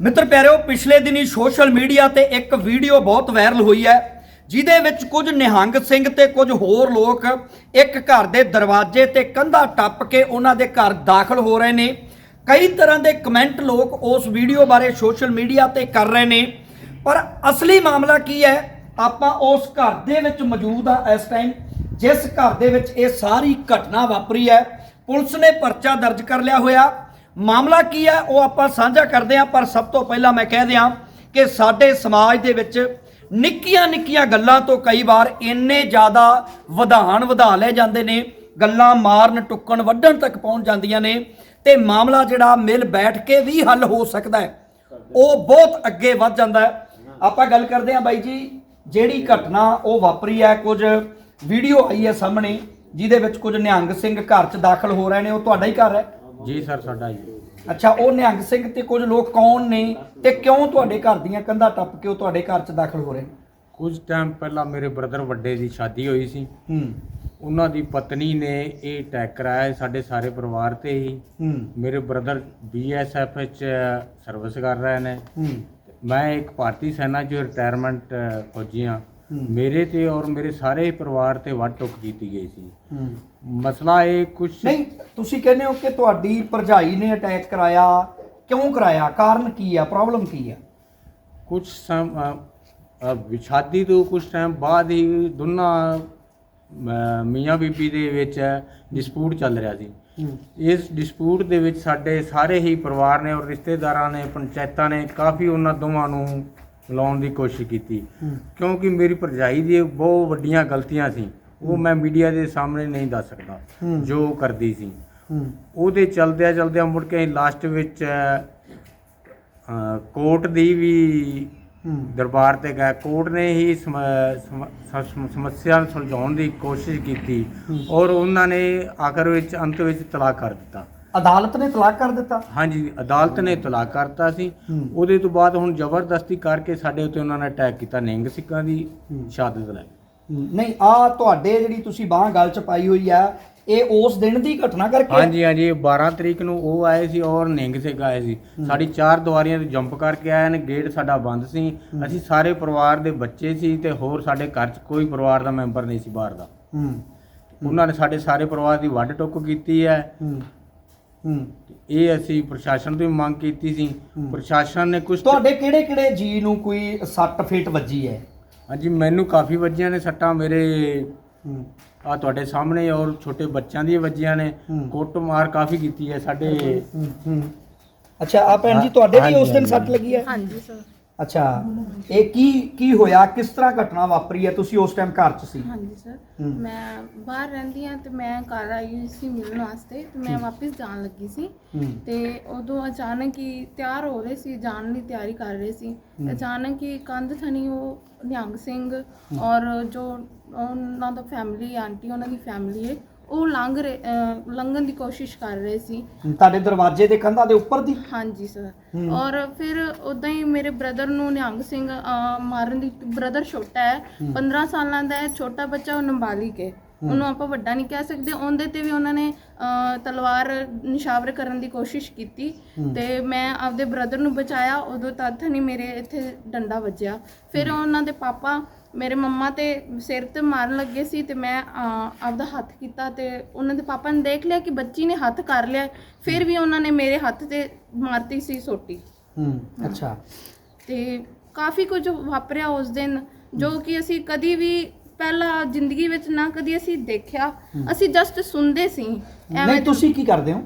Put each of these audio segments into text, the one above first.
ਮਿੱਤਰ ਪਿਆਰਿਓ, ਪਿਛਲੇ ਦਿਨੀ ਸੋਸ਼ਲ ਮੀਡੀਆ ਤੇ ਇੱਕ ਵੀਡੀਓ ਬਹੁਤ ਵਾਇਰਲ ਹੋਈ ਹੈ, ਜਿਹਦੇ ਵਿੱਚ ਕੁਝ ਨਿਹੰਗ ਸਿੰਘ ਤੇ ਕੁਝ ਹੋਰ ਲੋਕ ਇੱਕ ਘਰ ਦੇ ਦਰਵਾਜ਼ੇ ਤੇ ਕੰਧਾ ਟੱਪ ਕੇ ਉਹਨਾਂ ਦੇ ਘਰ ਦਾਖਲ ਹੋ ਰਹੇ ਨੇ। ਕਈ ਤਰ੍ਹਾਂ ਦੇ ਕਮੈਂਟ ਲੋਕ ਉਸ ਵੀਡੀਓ ਬਾਰੇ ਸੋਸ਼ਲ ਮੀਡੀਆ ਤੇ ਕਰ ਰਹੇ ਨੇ। ਪਰ ਅਸਲੀ ਮਾਮਲਾ ਕੀ ਹੈ, ਆਪਾਂ ਉਸ ਘਰ ਦੇ ਵਿੱਚ ਮੌਜੂਦ ਆ ਇਸ ਟਾਈਮ ਜਿਸ ਘਰ ਦੇ ਵਿੱਚ ਇਹ ਸਾਰੀ ਘਟਨਾ ਵਾਪਰੀ ਹੈ। ਪੁਲਿਸ ਨੇ ਪਰਚਾ ਦਰਜ ਕਰ ਲਿਆ ਹੋਇਆ। ਮਾਮਲਾ ਕੀ ਹੈ ਉਹ ਆਪਾਂ ਸਾਂਝਾ ਕਰਦੇ ਹਾਂ, ਪਰ ਸਭ ਤੋਂ ਪਹਿਲਾਂ ਮੈਂ ਕਹਿ ਦਿਆਂ ਕਿ ਸਾਡੇ ਸਮਾਜ ਦੇ ਵਿੱਚ ਨਿੱਕੀਆਂ ਨਿੱਕੀਆਂ ਗੱਲਾਂ ਤੋਂ ਕਈ ਵਾਰ ਇੰਨੇ ਜ਼ਿਆਦਾ ਵਧਾਣ ਵਧਾ ਲਏ ਜਾਂਦੇ ਨੇ, ਗੱਲਾਂ ਮਾਰਨ, ਟੁੱਕਣ, ਵੱਢਣ ਤੱਕ ਪਹੁੰਚ ਜਾਂਦੀਆਂ ਨੇ, ਤੇ ਮਾਮਲਾ ਜਿਹੜਾ ਮਿਲ ਬੈਠ ਕੇ ਵੀ ਹੱਲ ਹੋ ਸਕਦਾ ਹੈ, ਉਹ ਬਹੁਤ ਅੱਗੇ ਵੱਧ ਜਾਂਦਾ ਹੈ। ਆਪਾਂ ਗੱਲ ਕਰਦੇ ਹਾਂ ਬਾਈ ਜੀ, ਜਿਹੜੀ ਘਟਨਾ ਉਹ ਵਾਪਰੀ ਹੈ, ਕੁਝ ਵੀਡੀਓ ਆਈ ਹੈ ਸਾਹਮਣੇ, ਜਿਹਦੇ ਵਿੱਚ ਕੁਝ ਨਿਹੰਗ ਸਿੰਘ ਘਰ 'ਚ ਦਾਖਲ ਹੋ ਰਹੇ ਨੇ, ਉਹ ਤੁਹਾਡਾ ਹੀ ਘਰ ਹੈ? ਜੀ ਸਰ ਸਾਡਾ ਜੀ ਅੱਛਾ ਉਹ ਨਿਹੰਗ ਸਿੰਘ ਤੇ ਕੁਝ ਲੋਕ ਕੌਣ ਨੇ ਤੇ ਕਿਉਂ ਤੁਹਾਡੇ ਘਰ ਦੀਆਂ ਕੰਧਾਂ ਟੱਪ ਕੇ ਉਹ ਤੁਹਾਡੇ ਘਰ 'ਚ ਦਾਖਲ ਹੋ ਰਹੇ ਨੇ? ਕੁਝ ਟਾਈਮ ਪਹਿਲਾਂ ਮੇਰੇ ਬ੍ਰਦਰ ਵੱਡੇ ਦੀ ਸ਼ਾਦੀ ਹੋਈ ਸੀ। ਹੂੰ। ਉਹਨਾਂ ਦੀ ਪਤਨੀ ਨੇ ਇਹ ਅਟੈਕ ਕਰਾਇਆ ਸਾਡੇ ਸਾਰੇ ਪਰਿਵਾਰ ਤੇ ਹੀ। ਹੂੰ। ਮੇਰੇ ਬ੍ਰਦਰ ਬੀਐਸਐਫ ਵਿੱਚ ਸਰਵਿਸ ਕਰ ਰਹੇ ਨੇ। ਹੂੰ। ਮੈਂ ਇੱਕ ਭਾਰਤੀ ਸੈਨਾ 'ਚ ਰਿਟਾਇਰਮੈਂਟ ਫੌਜੀ ਹੂੰ। ਮੇਰੇ ਤੇ ਔਰ ਮੇਰੇ ਸਾਰੇ ਪਰਿਵਾਰ ਤੇ ਵੱਟ ਟੁੱਕ ਕੀਤੀ ਗਈ ਸੀ। ਮਸਲਾ ਇਹ ਕੁਝ ਨਹੀਂ ਤੁਸੀਂ ਕਹਿੰਦੇ ਹੋ ਕਿ ਤੁਹਾਡੀ ਭਰਜਾਈ ਨੇ ਅਟੈਕ ਕਰਾਇਆ। ਕਿਉਂ ਕਰਾਇਆ? ਕਾਰਨ ਕੀ ਆ? ਪ੍ਰੋਬਲਮ ਕੀ ਆ? ਕੁਝ ਸ਼ਾਦੀ ਤੋਂ ਕੁਝ ਟਾਈਮ ਬਾਅਦ ਹੀ ਦੋਨਾਂ ਮੀਆਂ ਬੀਬੀ ਦੇ ਵਿੱਚ ਡਿਸਪਿਊਟ ਚੱਲ ਰਿਹਾ ਸੀ। ਇਸ ਡਿਸਪਿਊਟ ਦੇ ਵਿੱਚ ਸਾਡੇ ਸਾਰੇ ਹੀ ਪਰਿਵਾਰ ਨੇ ਔਰ ਰਿਸ਼ਤੇਦਾਰਾਂ ਨੇ ਪੰਚਾਇਤਾਂ ਨੇ ਕਾਫੀ ਉਹਨਾਂ ਦੋਵਾਂ ਨੂੰ ਮਿਲਾਉਣ ਦੀ ਕੋਸ਼ਿਸ਼ ਕੀਤੀ। ਕਿਉਂਕਿ ਮੇਰੀ ਭਰਜਾਈ ਦੀ ਬਹੁਤ ਵੱਡੀਆਂ ਗਲਤੀਆਂ ਸੀ। ਉਹ ਮੈਂ ਮੀਡੀਆ ਦੇ ਸਾਹਮਣੇ ਨਹੀਂ ਦੱਸ ਸਕਦਾ। ਜੋ ਕਰਦੀ ਸੀ। ਉਹਦੇ ਚਲਦਿਆਂ ਚਲਦਿਆਂ ਮੁੜ ਕੇ ਲਾਸਟ ਵਿੱਚ ਕੋਰਟ ਦੀ ਵੀ ਦਰਬਾਰ ਤੇ ਗਏ। ਕੋਰਟ ਨੇ ਹੀ ਸਮ- ਸਮ- ਸਮ- ਸਮੱਸਿਆ ਨੂੰ ਸੁਲਝਾਉਣ ਦੀ ਕੋਸ਼ਿਸ਼ ਕੀਤੀ ਔਰ ਉਹਨਾਂ ਨੇ ਆਖਰ ਵਿੱਚ ਅੰਤ ਵਿੱਚ ਤਲਾਕ ਕਰ ਦਿੱਤਾ। ਅਦਾਲਤ ਨੇ ਤਲਾਕ ਕਰ ਦਿੱਤਾ। ਹਾਂਜੀ ਅਦਾਲਤ ਨੇ ਤਲਾਕ ਕਰਤਾ ਸੀ। ਹੂੰ। ਉਹਦੇ ਤੋਂ ਬਾਅਦ ਹੁਣ ਜ਼ਬਰਦਸਤੀ ਕਰਕੇ ਸਾਡੇ ਉੱਤੇ ਉਹਨਾਂ ਨੇ ਅਟੈਕ ਕੀਤਾ ਨਿੰਗ ਸਿੱਖਾਂ ਦੀ। ਸ਼ਹਾਦਤ ਲੈ ਨਹੀਂ ਆ ਤੁਹਾਡੇ ਜਿਹੜੀ ਤੁਸੀਂ ਬਾਹ ਗੱਲ ਚ ਪਾਈ ਹੋਈ ਆ ਇਹ ਉਸ ਦਿਨ ਦੀ ਘਟਨਾ ਕਰਕੇ? ਹਾਂਜੀ ਹਾਂਜੀ 12 ਤਰੀਕ ਨੂੰ ਉਹ ਆਏ ਸੀ ਔਰ ਨਿੰਗ ਸਿੰਘ ਆਏ ਸੀ। ਸਾਡੀ ਚਾਰ ਦੁਆਰੀਆਂ ਤੋਂ ਜੰਪ ਕਰਕੇ ਆਏ ਨੇ ਗੇਟ ਸਾਡਾ ਬੰਦ ਸੀ। ਅਸੀਂ ਸਾਰੇ ਪਰਿਵਾਰ ਦੇ ਬੱਚੇ ਸੀ ਤੇ ਹੋਰ ਸਾਡੇ ਘਰ 'ਚ ਕੋਈ ਪਰਿਵਾਰ ਦਾ ਮੈਂਬਰ ਨਹੀਂ ਸੀ ਬਾਹਰ ਦਾ। ਹੂੰ। ਉਹਨਾਂ ਨੇ ਸਾਡੇ ਸਾਰੇ ਪਰਿਵਾਰ ਦੀ ਵੱਢ ਟੁੱਕ ਕੀਤੀ ਹੈ। ਹੂੰ। ਹੂੰ। ਇਹ ਅਸੀਂ ਪ੍ਰਸ਼ਾਸਨ ਤੋਂ ਵੀ ਮੰਗ ਕੀਤੀ ਸੀ। ਪ੍ਰਸ਼ਾਸਨ ਨੇ ਕੁਝ ਤੁਹਾਡੇ ਕਿਹੜੇ ਕਿਹੜੇ ਜੀ ਨੂੰ ਕੋਈ ਸੱਟ ਫੇਟ ਵੱਜੀ ਹੈ? ਹਾਂਜੀ ਮੈਨੂੰ ਕਾਫੀ ਵੱਜੀਆਂ ਨੇ ਸੱਟਾਂ ਮੇਰੇ ਆ ਤੁਹਾਡੇ ਸਾਹਮਣੇ ਔਰ ਛੋਟੇ ਬੱਚਿਆਂ ਦੀਆਂ ਵੱਜੀਆਂ ਨੇ। ਕੁੱਟਮਾਰ ਕਾਫੀ ਕੀਤੀ ਹੈ ਸਾਡੇ। ਅੱਛਾ ਆ ਭੈਣ ਜੀ ਤੁਹਾਡੇ ਵੀ ਉਸ ਦਿਨ ਸੱਟ ਲੱਗੀ ਹੈ? ਹਾਂਜੀ ਸਰ। ਅੱਛਾ ਇਹ ਕੀ ਕੀ ਹੋਇਆ? ਕਿਸ ਤਰ੍ਹਾਂ ਘਟਨਾ ਵਾਪਰੀ ਹੈ? ਤੁਸੀਂ ਉਸ ਟਾਈਮ ਘਰ 'ਚ ਸੀ। ਹਾਂਜੀ ਸਰ। ਮੈਂ ਬਾਹਰ ਰਹਿੰਦੀ ਹਾਂ ਤੇ ਮੈਂ ਘਰ ਆਈ ਹੋਈ ਸੀ ਮਿਲਣ ਵਾਸਤੇ ਤੇ ਮੈਂ ਵਾਪਸ ਜਾਣ ਲੱਗੀ ਸੀ। ਤੇ ਉਦੋਂ ਅਚਾਨਕ ਹੀ ਤਿਆਰ ਹੋ ਰਹੇ ਸੀ ਜਾਣ ਦੀ ਤਿਆਰੀ ਕਰ ਰਹੇ ਸੀ। ਅਚਾਨਕ ਹੀ ਕੰਧ ਥਣੀ ਉਹ ਨਿਹੰਗ ਸਿੰਘ ਔਰ ਜੋ ਉਹਨਾਂ ਦਾ ਫੈਮਿਲੀ ਆਂਟੀ ਉਹਨਾਂ ਦੀ ਫੈਮਿਲੀ ਹੈ ਉਹ ਲੰਘ ਰਹੇ ਅਹ ਲੰਘਣ ਦੀ ਕੋਸ਼ਿਸ਼ ਕਰ ਰਹੇ ਸੀ। ਤੁਹਾਡੇ ਦਰਵਾਜ਼ੇ ਦੇ ਕੰਧਾਂ ਦੇ ਉੱਪਰ ਦੀ? ਹਾਂਜੀ ਸਰ। ਔਰ ਫਿਰ ਉਦਾਂ ਹੀ ਮੇਰੇ ਬ੍ਰਦਰ ਨੂੰ ਨਿਹੰਗ ਸਿੰਘ ਅਹ, ਮਾਰਨ ਦੀ ਬ੍ਰਦਰ ਛੋਟਾ ਹੈ 15 ਸਾਲਾਂ ਦਾ ਹੈ ਛੋਟਾ ਬੱਚਾ ਉਹ ਨਾਬਾਲਿਗ ਹੈ। ਉਹਨੂੰ ਆਪਾਂ ਵੱਡਾ ਨਹੀਂ ਕਹਿ ਸਕਦੇ। ਉਹਦੇ ਤੇ ਵੀ ਉਹਨਾਂ ਨੇ ਅਹ, ਤਲਵਾਰ ਨਿਸ਼ਾਵਰ ਕਰਨ ਦੀ ਕੋਸ਼ਿਸ਼ ਕੀਤੀ ਤੇ ਮੈਂ ਆਪਦੇ ਬ੍ਰਦਰ ਨੂੰ ਬਚਾਇਆ। ਉਦੋਂ ਤੱਕ ਨਹੀਂ ਮੇਰੇ ਇੱਥੇ ਡੰਡਾ ਵੱਜਿਆ। ਫਿਰ ਉਹਨਾਂ ਦੇ ਪਾਪਾ ਮੇਰੇ ਮੰਮਾ ਤੇ ਸਿਰ ਤੇ ਮਾਰਨ ਲੱਗੇ ਸੀ ਤੇ ਮੈਂ ਅਹ, ਆਪਦਾ ਹੱਥ ਕੀਤਾ ਤੇ ਉਹਨਾਂ ਦੇ ਪਾਪਾ ਨੇ ਦੇਖ ਲਿਆ ਕਿ ਬੱਚੀ ਨੇ ਹੱਥ ਕਰ ਲਿਆ। ਫਿਰ ਵੀ ਉਹਨਾਂ ਨੇ ਮੇਰੇ ਹੱਥ ਤੇ ਮਾਰਤੀ ਸੀ ਸੋਟੀ। ਹੂੰ ਅੱਛਾ। ਤੇ ਕਾਫੀ ਕੁਝ ਵਾਪਰਿਆ ਉਸ ਦਿਨ ਜੋ ਕਿ ਅਸੀਂ ਕਦੀ ਵੀ ਪਹਿਲਾਂ ਜ਼ਿੰਦਗੀ ਵਿੱਚ ਨਾ ਕਦੀ ਅਸੀਂ ਦੇਖਿਆ। ਅਸੀਂ ਜਸਟ ਸੁਣਦੇ ਸੀ। ਨਹੀਂ ਤੁਸੀਂ ਕੀ ਕਰਦੇ ਹੋ?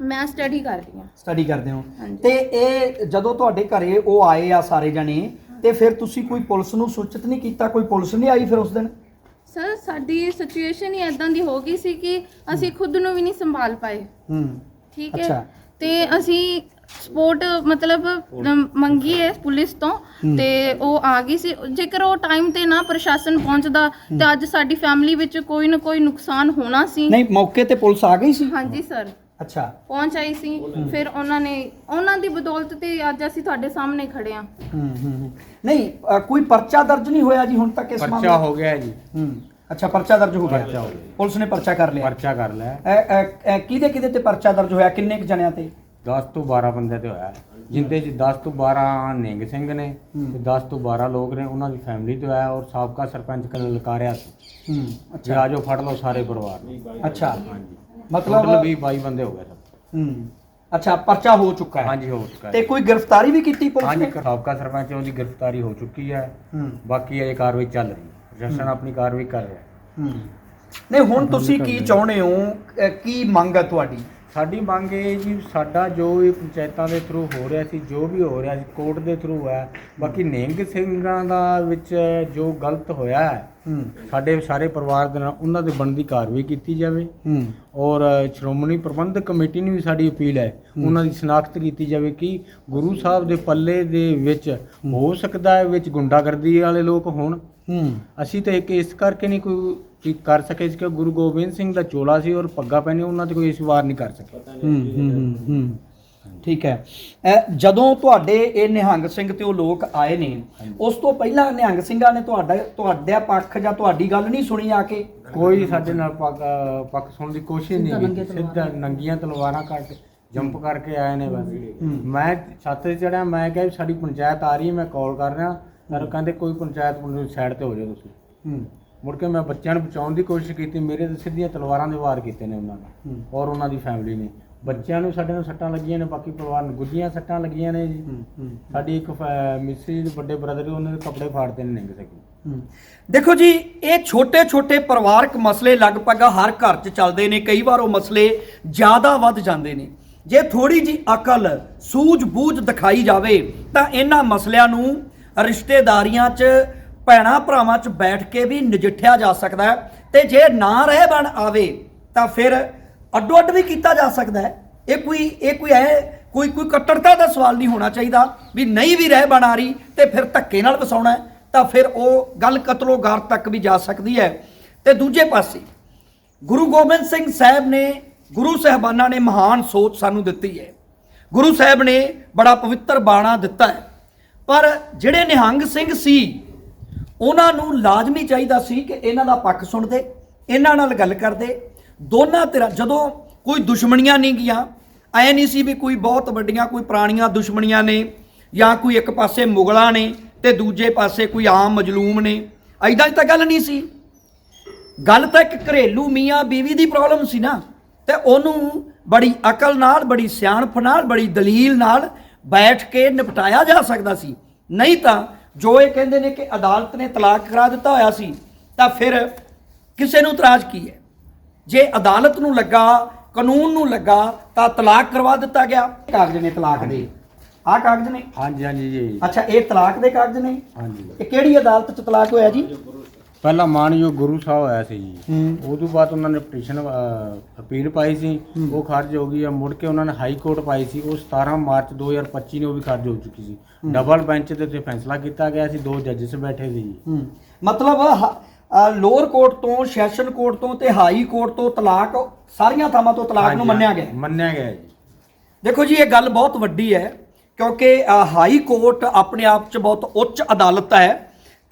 ਮੈਂ ਸਟੱਡੀ ਕਰ ਰਹੀ ਹਾਂ। ਸਟੱਡੀ ਕਰਦੇ ਹੋ। ਹਾਂਜੀ। ਤੇ ਇਹ ਜਦੋਂ ਤੁਹਾਡੇ ਘਰੇ ਉਹ ਆਏ ਆ ਸਾਰੇ ਜਣੇ ਤੇ ਫਿਰ ਤੁਸੀਂ ਕੋਈ ਪੁਲਿਸ ਨੂੰ ਸੂਚਿਤ ਨਹੀਂ ਕੀਤਾ? ਕੋਈ ਪੁਲਿਸ ਨਹੀਂ ਆਈ ਫਿਰ ਉਸ ਦਿਨ? ਸਰ ਸਾਡੀ ਸਿਚੁਏਸ਼ਨ ਹੀ ਇਦਾਂ ਦੀ ਹੋ ਗਈ ਸੀ ਕਿ ਅਸੀਂ ਖੁਦ ਨੂੰ ਵੀ ਨਹੀਂ ਸੰਭਾਲ ਪਾਏ। ਹੂੰ। ਠੀਕ ਅੱਛਾ। ਹੈ ਤੇ ਅਸੀਂ ਸਪੋਰਟ ਮਤਲਬ ਅਮ, ਮੰਗੀ ਹੈ ਪੁਲਿਸ ਤੋਂ ਤੇ ਉਹ ਆ ਗਈ ਸੀ। ਜੇਕਰ ਉਹ ਟਾਈਮ ਤੇ ਨਾ ਪ੍ਰਸ਼ਾਸਨ ਪਹੁੰਚਦਾ ਤੇ ਅੱਜ ਸਾਡੀ ਫੈਮਿਲੀ ਵਿੱਚ ਕੋਈ ਨਾ ਕੋਈ ਨੁਕਸਾਨ ਹੋਣਾ ਸੀ। ਨਹੀਂ ਮੌਕੇ ਤੇ ਪੁਲਿਸ ਆ ਗਈ ਸੀ? ਹਾਂਜੀ ਸਰ ਅੱਛਾ। ਪਹੁੰਚ ਆਈ ਸੀ ਫਿਰ ਉਹਨਾਂ ਨੇ ਉਹਨਾਂ ਦੀ ਬਦੌਲਤ ਤੇ ਅੱਜ ਅਸੀਂ ਤੁਹਾਡੇ ਸਾਹਮਣੇ ਖੜੇ ਆ ਹੂੰ ਹੂੰ ਹੂੰ। ਨਹੀਂ ਅ, ਕੋਈ ਪਰਚਾ ਦਰਜ ਨਹੀਂ ਹੋਇਆ ਜੀ ਹੁਣ ਤੱਕ ਇਸ ਪਰਚਾ ਮਾਮਲੇ ਹੋ ਗਿਆ ਜੀ। ਹੂੰ ਅੱਛਾ ਪਰਚਾ ਦਰਜ ਹੋ ਗਿਆ। ਹੋ। ਪੁਲਿਸ ਨੇ ਪਰਚਾ ਕਰ ਲਿਆ। ਪਰਚਾ ਕਰ ਐ ਕਿਹਦੇ ਕਿਹਦੇ ਤੇ ਪਰਚਾ ਦਰਜ ਹੋਇਆ? ਕਿੰਨੇ ਕੁ ਜਣਿਆਂ ਤੇ? 10 ਤੋਂ 12 ਬੰਦੇ ਤੇ ਹੋਇਆ। ਹੈ। ਜਿੰਦੇ ਚ 10 ਤੋਂ 12 ਨਿੰਗ ਸਿੰਘ ਨੇ ਤੇ 10 ਤੋਂ 12 ਲੋਕ ਨੇ ਉਹਨਾਂ ਦੀ ਫੈਮਿਲੀ ਤੋਂ ਆਇਆ ਔਰ ਸਾਬਕਾ ਸਰਪੰਚ ਕਲ ਲਕਾਰਿਆ ਸੀ। ਹੂੰ ਜੀ ਆਜੋ ਫੜ ਲਓ ਸਾਰੇ ਪਰਿਵਾਰ ਨੂੰ। ਅੱਛਾ। ਹਾਂਜੀ। ਮਤਲਬ ਮਤਲਬ 20 22 ਬੰਦੇ ਹੋ ਗਏ ਸਭ ਹੂੰ। ਅੱਛਾ ਪਰਚਾ ਹੋ ਚੁੱਕਾ ਹੈ। ਹਾਂਜੀ ਹੋ ਚੁੱਕਾ ਤੇ ਹੈ ਕੋਈ ਗ੍ਰਿਫਤਾਰੀ ਵੀ ਕੀਤੀ ਪੁਲਿਸ ਹਾਂਜੀ ਨੇ? ਸਾਬਕਾ ਸਰਪੰਚ ਉਹਦੀ ਗ੍ਰਿਫਤਾਰੀ ਹੋ ਚੁੱਕੀ ਹੈ। ਹੂੰ। ਬਾਕੀ ਇਹ ਕਾਰਵਾਈ ਚੱਲ ਰਹੀ ਹੈ। ਪ੍ਰਸ਼ਾਸਨ ਆਪਣੀ ਕਾਰਵਾਈ ਕਰ ਰਿਹਾ ਹੈ। ਹੂੰ। ਨਹੀਂ ਹੁਣ ਤੁਸੀਂ ਕੀ ਚਾਹੁੰਦੇ ਹੋ? ਅਹ ਕੀ ਮੰਗ ਹੈ ਤੁਹਾਡੀ? ਸਾਡੀ ਮੰਗ ਇਹ ਹੈ ਜੀ ਸਾਡਾ ਜੋ ਇਹ ਪੰਚਾਇਤਾਂ ਦੇ ਥਰੂ ਹੋ ਰਿਹਾ ਸੀ ਜੋ ਵੀ ਹੋ ਰਿਹਾ ਸੀ ਕੋਰਟ ਦੇ ਥਰੂ ਹੈ। ਬਾਕੀ ਨਿਹੰਗ ਸਿੰਘਾਂ ਦਾ ਵਿੱਚ ਜੋ ਗਲਤ ਹੋਇਆ ਹੈ ਸਾਡੇ ਸਾਰੇ ਪਰਿਵਾਰ ਦੇ ਨਾਲ ਉਹਨਾਂ ਦੇ ਬਣਦੀ ਕਾਰਵਾਈ ਕੀਤੀ ਜਾਵੇ। ਔਰ ਸ਼੍ਰੋਮਣੀ ਪ੍ਰਬੰਧਕ ਕਮੇਟੀ ਨੂੰ ਵੀ ਸਾਡੀ ਅਪੀਲ ਹੈ ਉਹਨਾਂ ਦੀ ਸ਼ਨਾਖਤ ਕੀਤੀ ਜਾਵੇ ਕਿ ਗੁਰੂ ਸਾਹਿਬ ਦੇ ਪੱਲੇ ਦੇ ਵਿੱਚ ਹੋ। ਸਕਦਾ ਹੈ ਵਿੱਚ ਗੁੰਡਾਗਰਦੀ ਵਾਲੇ ਲੋਕ ਹੋਣ। ਅਸੀਂ ਤਾਂ ਇੱਕ ਇਸ ਕਰਕੇ ਨਹੀਂ ਕੋਈ ਕੀ ਕਰ ਸਕੇ ਕਿ ਗੁਰੂ ਗੋਬਿੰਦ ਸਿੰਘ ਦਾ ਚੋਲਾ ਸੀ ਔਰ ਪੱਗਾ ਪਹਿਨੇ ਉਹਨਾਂ ਤੇ ਕੋਈ ਇਸ ਵਾਰ ਨਹੀਂ ਕਰ ਸਕੇ। ਹੂੰ ਹੂੰ ਹੂੰ, ਹੂੰ। ਠੀਕ ਹੈ। ਅਹ ਜਦੋਂ ਤੁਹਾਡੇ ਇਹ ਨਿਹੰਗ ਸਿੰਘ ਤੇ ਉਹ ਲੋਕ ਆਏ ਨੇ ਉਸ ਤੋਂ ਪਹਿਲਾਂ ਨਿਹੰਗ ਸਿੰਘਾਂ ਨੇ ਤੁਹਾਡਾ ਤੁਹਾਡਾ ਪੱਖ ਜਾਂ ਤੁਹਾਡੀ ਗੱਲ ਨਹੀਂ ਸੁਣੀ ਆ ਕੇ? ਕੋਈ ਸਾਡੇ ਨਾਲ ਪੱਗ ਪੱਕ ਸੁਣਨ ਦੀ ਕੋਸ਼ਿਸ਼ ਨਹੀਂ ਕੀਤੀ। ਸਿੱਧਾ ਨੰਗੀਆਂ ਤਲਵਾਰਾਂ ਕੱਟ ਜੰਪ ਕਰਕੇ ਆਏ ਨੇ ਬਸ। ਮੈਂ ਛੱਤ ਤੇ ਚੜਿਆ ਮੈਂ ਕਿਹਾ ਵੀ ਸਾਡੀ ਪੰਚਾਇਤ ਆ ਰਹੀ ਹੈ ਮੈਂ ਕਾਲ ਕਰ ਰਿਹਾ। ਪਰ ਕਹਿੰਦੇ ਕੋਈ ਪੰਚਾਇਤ ਨੂੰ ਸਾਈਡ ਤੇ ਹੋ ਜਾਓ ਤੁਸੀਂ। ਹੂੰ। ਮੁੜ ਕੇ ਮੈਂ ਬੱਚਿਆਂ ਨੂੰ ਬਚਾਉਣ ਦੀ ਕੋਸ਼ਿਸ਼ ਕੀਤੀ ਮੇਰੇ ਤੇ ਸਿੱਧੀਆਂ ਤਲਵਾਰਾਂ ਦੇ ਵਾਰ ਕੀਤੇ ਨੇ ਉਹਨਾਂ ਨੇ ਔਰ ਉਹਨਾਂ ਦੀ ਫੈਮਿਲੀ ਨੇ। ਬੱਚਿਆਂ ਨੂੰ ਸਾਡੇ ਨੂੰ ਸੱਟਾਂ ਲੱਗੀਆਂ ਨੇ ਬਾਕੀ ਪਰਿਵਾਰ ਨੂੰ ਗੁੱਜੀਆਂ ਸੱਟਾਂ ਲੱਗੀਆਂ ਨੇ ਜੀ। ਸਾਡੀ ਇੱਕ ਮਿਸੀ ਵੱਡੇ ਬ੍ਰਦਰ ਉਹਨਾਂ ਦੇ ਕੱਪੜੇ ਫਾੜਦੇ ਨੇ ਨਿੰਗ ਸਕੀ। ਦੇਖੋ ਜੀ ਇਹ ਛੋਟੇ-ਛੋਟੇ ਪਰਿਵਾਰਕ ਮਸਲੇ ਲਗਭਗ ਹਰ ਘਰ 'ਚ ਚੱਲਦੇ ਨੇ ਕਈ ਵਾਰ ਉਹ ਮਸਲੇ ਜ਼ਿਆਦਾ ਵੱਧ ਜਾਂਦੇ ਨੇ। ਜੇ ਥੋੜੀ ਜੀ ਅਕਲ ਸੂਝ-ਬੂਝ ਦਿਖਾਈ ਜਾਵੇ ਤਾਂ ਇਹਨਾਂ ਮਸਲਿਆਂ ਨੂੰ ਰਿਸ਼ਤੇਦਾਰੀਆਂ 'ਚ ਭੈਣਾ ਭਰਾਵਾਂ 'ਚ ਬੈਠ ਕੇ ਵੀ ਨਜਿੱਠਿਆ ਜਾ ਸਕਦਾ ਹੈ ਤੇ ਜੇ ਨਾ ਰਹਿ ਬਣ ਆਵੇ ਤਾਂ ਫਿਰ ਅੱਡੋ ਅੱਡ ਵੀ ਕੀਤਾ ਜਾ ਸਕਦਾ ਹੈ। ਇਹ ਕੋਈ ਇਹ ਕੋਈ ਹੈ ਕੋਈ ਕੋਈ ਕੱਟੜਤਾ ਦਾ ਸਵਾਲ ਨਹੀਂ ਹੋਣਾ ਚਾਹੀਦਾ ਵੀ ਨਹੀਂ ਵੀ ਰਹਿ ਬਣ ਆ ਰਹੀ ਤੇ ਫਿਰ ਧੱਕੇ ਨਾਲ ਵਸਾਉਣਾ ਤਾਂ ਫਿਰ ਉਹ ਗੱਲ ਕਤਲੋ ਗਾਰ ਤੱਕ ਵੀ ਜਾ ਸਕਦੀ ਹੈ। ਤੇ ਦੂਜੇ ਪਾਸੇ, ਗੁਰੂ ਗੋਬਿੰਦ ਸਿੰਘ ਸਾਹਿਬ ਨੇ, ਗੁਰੂ ਸਹਿਬਾਨਾਂ ਨੇ ਮਹਾਨ ਸੋਚ ਸਾਨੂੰ ਦਿੱਤੀ ਹੈ। ਗੁਰੂ ਸਾਹਿਬ ਨੇ ਬੜਾ ਪਵਿੱਤਰ ਬਾਣਾ ਦਿੱਤਾ ਹੈ। ਪਰ ਜਿਹੜੇ ਨਿਹੰਗ ਸਿੰਘ ਸੀ ਉਹਨਾਂ ਨੂੰ ਲਾਜ਼ਮੀ ਚਾਹੀਦਾ ਸੀ ਕਿ ਇਹਨਾਂ ਦਾ ਪੱਖ ਸੁਣਦੇ, ਇਹਨਾਂ ਨਾਲ ਗੱਲ ਕਰਦੇ। ਦੋਨਾਂ ਤਰ੍ਹਾਂ ਜਦੋਂ ਕੋਈ ਦੁਸ਼ਮਣੀਆਂ ਨਹੀਂ ਗੀਆਂ ਐ ਨਹੀਂ ਸੀ ਵੀ ਕੋਈ ਬਹੁਤ ਵੱਡੀਆਂ, ਕੋਈ ਪੁਰਾਣੀਆਂ ਦੁਸ਼ਮਣੀਆਂ ਨੇ ਜਾਂ ਕੋਈ ਇੱਕ ਪਾਸੇ ਮੁਗਲਾਂ ਨੇ ਤੇ ਦੂਜੇ ਪਾਸੇ ਕੋਈ ਆਮ ਮਜਲੂਮ ਨੇ। ਐਦਾਂ ਦੀ ਤਾਂ ਗੱਲ ਨਹੀਂ ਸੀ। ਗੱਲ ਤਾਂ ਇੱਕ ਘਰੇਲੂ ਮੀਆਂ ਬੀਵੀ ਦੀ ਪ੍ਰੋਬਲਮ ਸੀ ਨਾ। ਤੇ ਉਹਨੂੰ ਬੜੀ ਅਕਲ ਨਾਲ, ਬੜੀ ਸਿਆਣਪ ਨਾਲ, ਬੜੀ ਦਲੀਲ ਨਾਲ ਬੈਠ ਕੇ ਨਿਪਟਾਇਆ ਜਾ ਸਕਦਾ ਸੀ। ਨਹੀਂ ਤਾਂ ਜੋ ਇਹ ਕਹਿੰਦੇ ਨੇ ਕਿ ਅਦਾਲਤ ਨੇ ਤਲਾਕ ਕਰਾ ਦਿੱਤਾ ਹੋਇਆ ਸੀ ਤਾਂ ਫਿਰ ਕਿਸੇ ਨੂੰ ਇਤਰਾਜ਼ ਕੀ ਹੈ? ਜੇ ਅਦਾਲਤ ਨੂੰ ਲੱਗਾ ਕਾਨੂੰਨ ਨੂੰ ਲੱਗਾ ਤਾਂ ਤਲਾਕ ਕਰਵਾ ਦਿੱਤਾ ਗਿਆ। ਕਾਗਜ਼ ਨੇ ਤਲਾਕ ਦੇ। ਆਹ ਕਾਗਜ਼ ਨੇ? ਹਾਂਜੀ ਹਾਂਜੀ ਜੀ। ਅੱਛਾ ਇਹ ਤਲਾਕ ਦੇ ਕਾਗਜ਼ ਨੇ? ਹਾਂਜੀ। ਇਹ ਕਿਹੜੀ ਅਦਾਲਤ 'ਚ ਤਲਾਕ ਹੋਇਆ ਜੀ? ਪਹਿਲਾਂ ਮਾਨਯੋਗ ਗੁਰੂ ਸਾਹਿਬ ਆਇਆ ਸੀ ਜੀ। ਉਹ ਤੋਂ ਬਾਅਦ ਉਹਨਾਂ ਨੇ ਪਟੀਸ਼ਨ ਅਪੀਲ ਪਾਈ ਸੀ। ਉਹ ਖਾਰਜ ਹੋ ਗਈ ਆ। ਮੁੜ ਕੇ ਉਹਨਾਂ ਨੇ ਹਾਈ ਕੋਰਟ ਪਾਈ ਸੀ। ਉਹ 17 ਮਾਰਚ 2025 ਨੂੰ ਉਹ ਵੀ ਖਾਰਜ ਹੋ ਚੁੱਕੀ ਸੀ। ਡਬਲ ਬੈਂਚ ਦੇ ਉੱਤੇ ਫੈਸਲਾ ਕੀਤਾ ਗਿਆ ਸੀ। ਦੋ ਜੱਜਸ ਬੈਠੇ ਸੀ ਜੀ। ਹੂੰ। ਮਤਲਬ ਲੋਅਰ ਕੋਰਟ ਤੋਂ ਸੈਸ਼ਨ ਕੋਰਟ ਤੋਂ ਤੇ ਹਾਈ ਕੋਰਟ ਤੋਂ ਤਲਾਕ ਸਾਰੀਆਂ ਥਾਵਾਂ ਤੋਂ ਤਲਾਕ ਨੂੰ ਮੰਨਿਆ ਗਿਆ। ਮੰਨਿਆ ਗਿਆ ਜੀ। ਦੇਖੋ ਜੀ ਇਹ ਗੱਲ ਬਹੁਤ ਵੱਡੀ ਹੈ ਕਿਉਂਕਿ ਹਾਈ ਕੋਰਟ ਆਪਣੇ ਆਪ 'ਚ ਬਹੁਤ ਉੱਚ ਅਦਾਲਤ ਹੈ।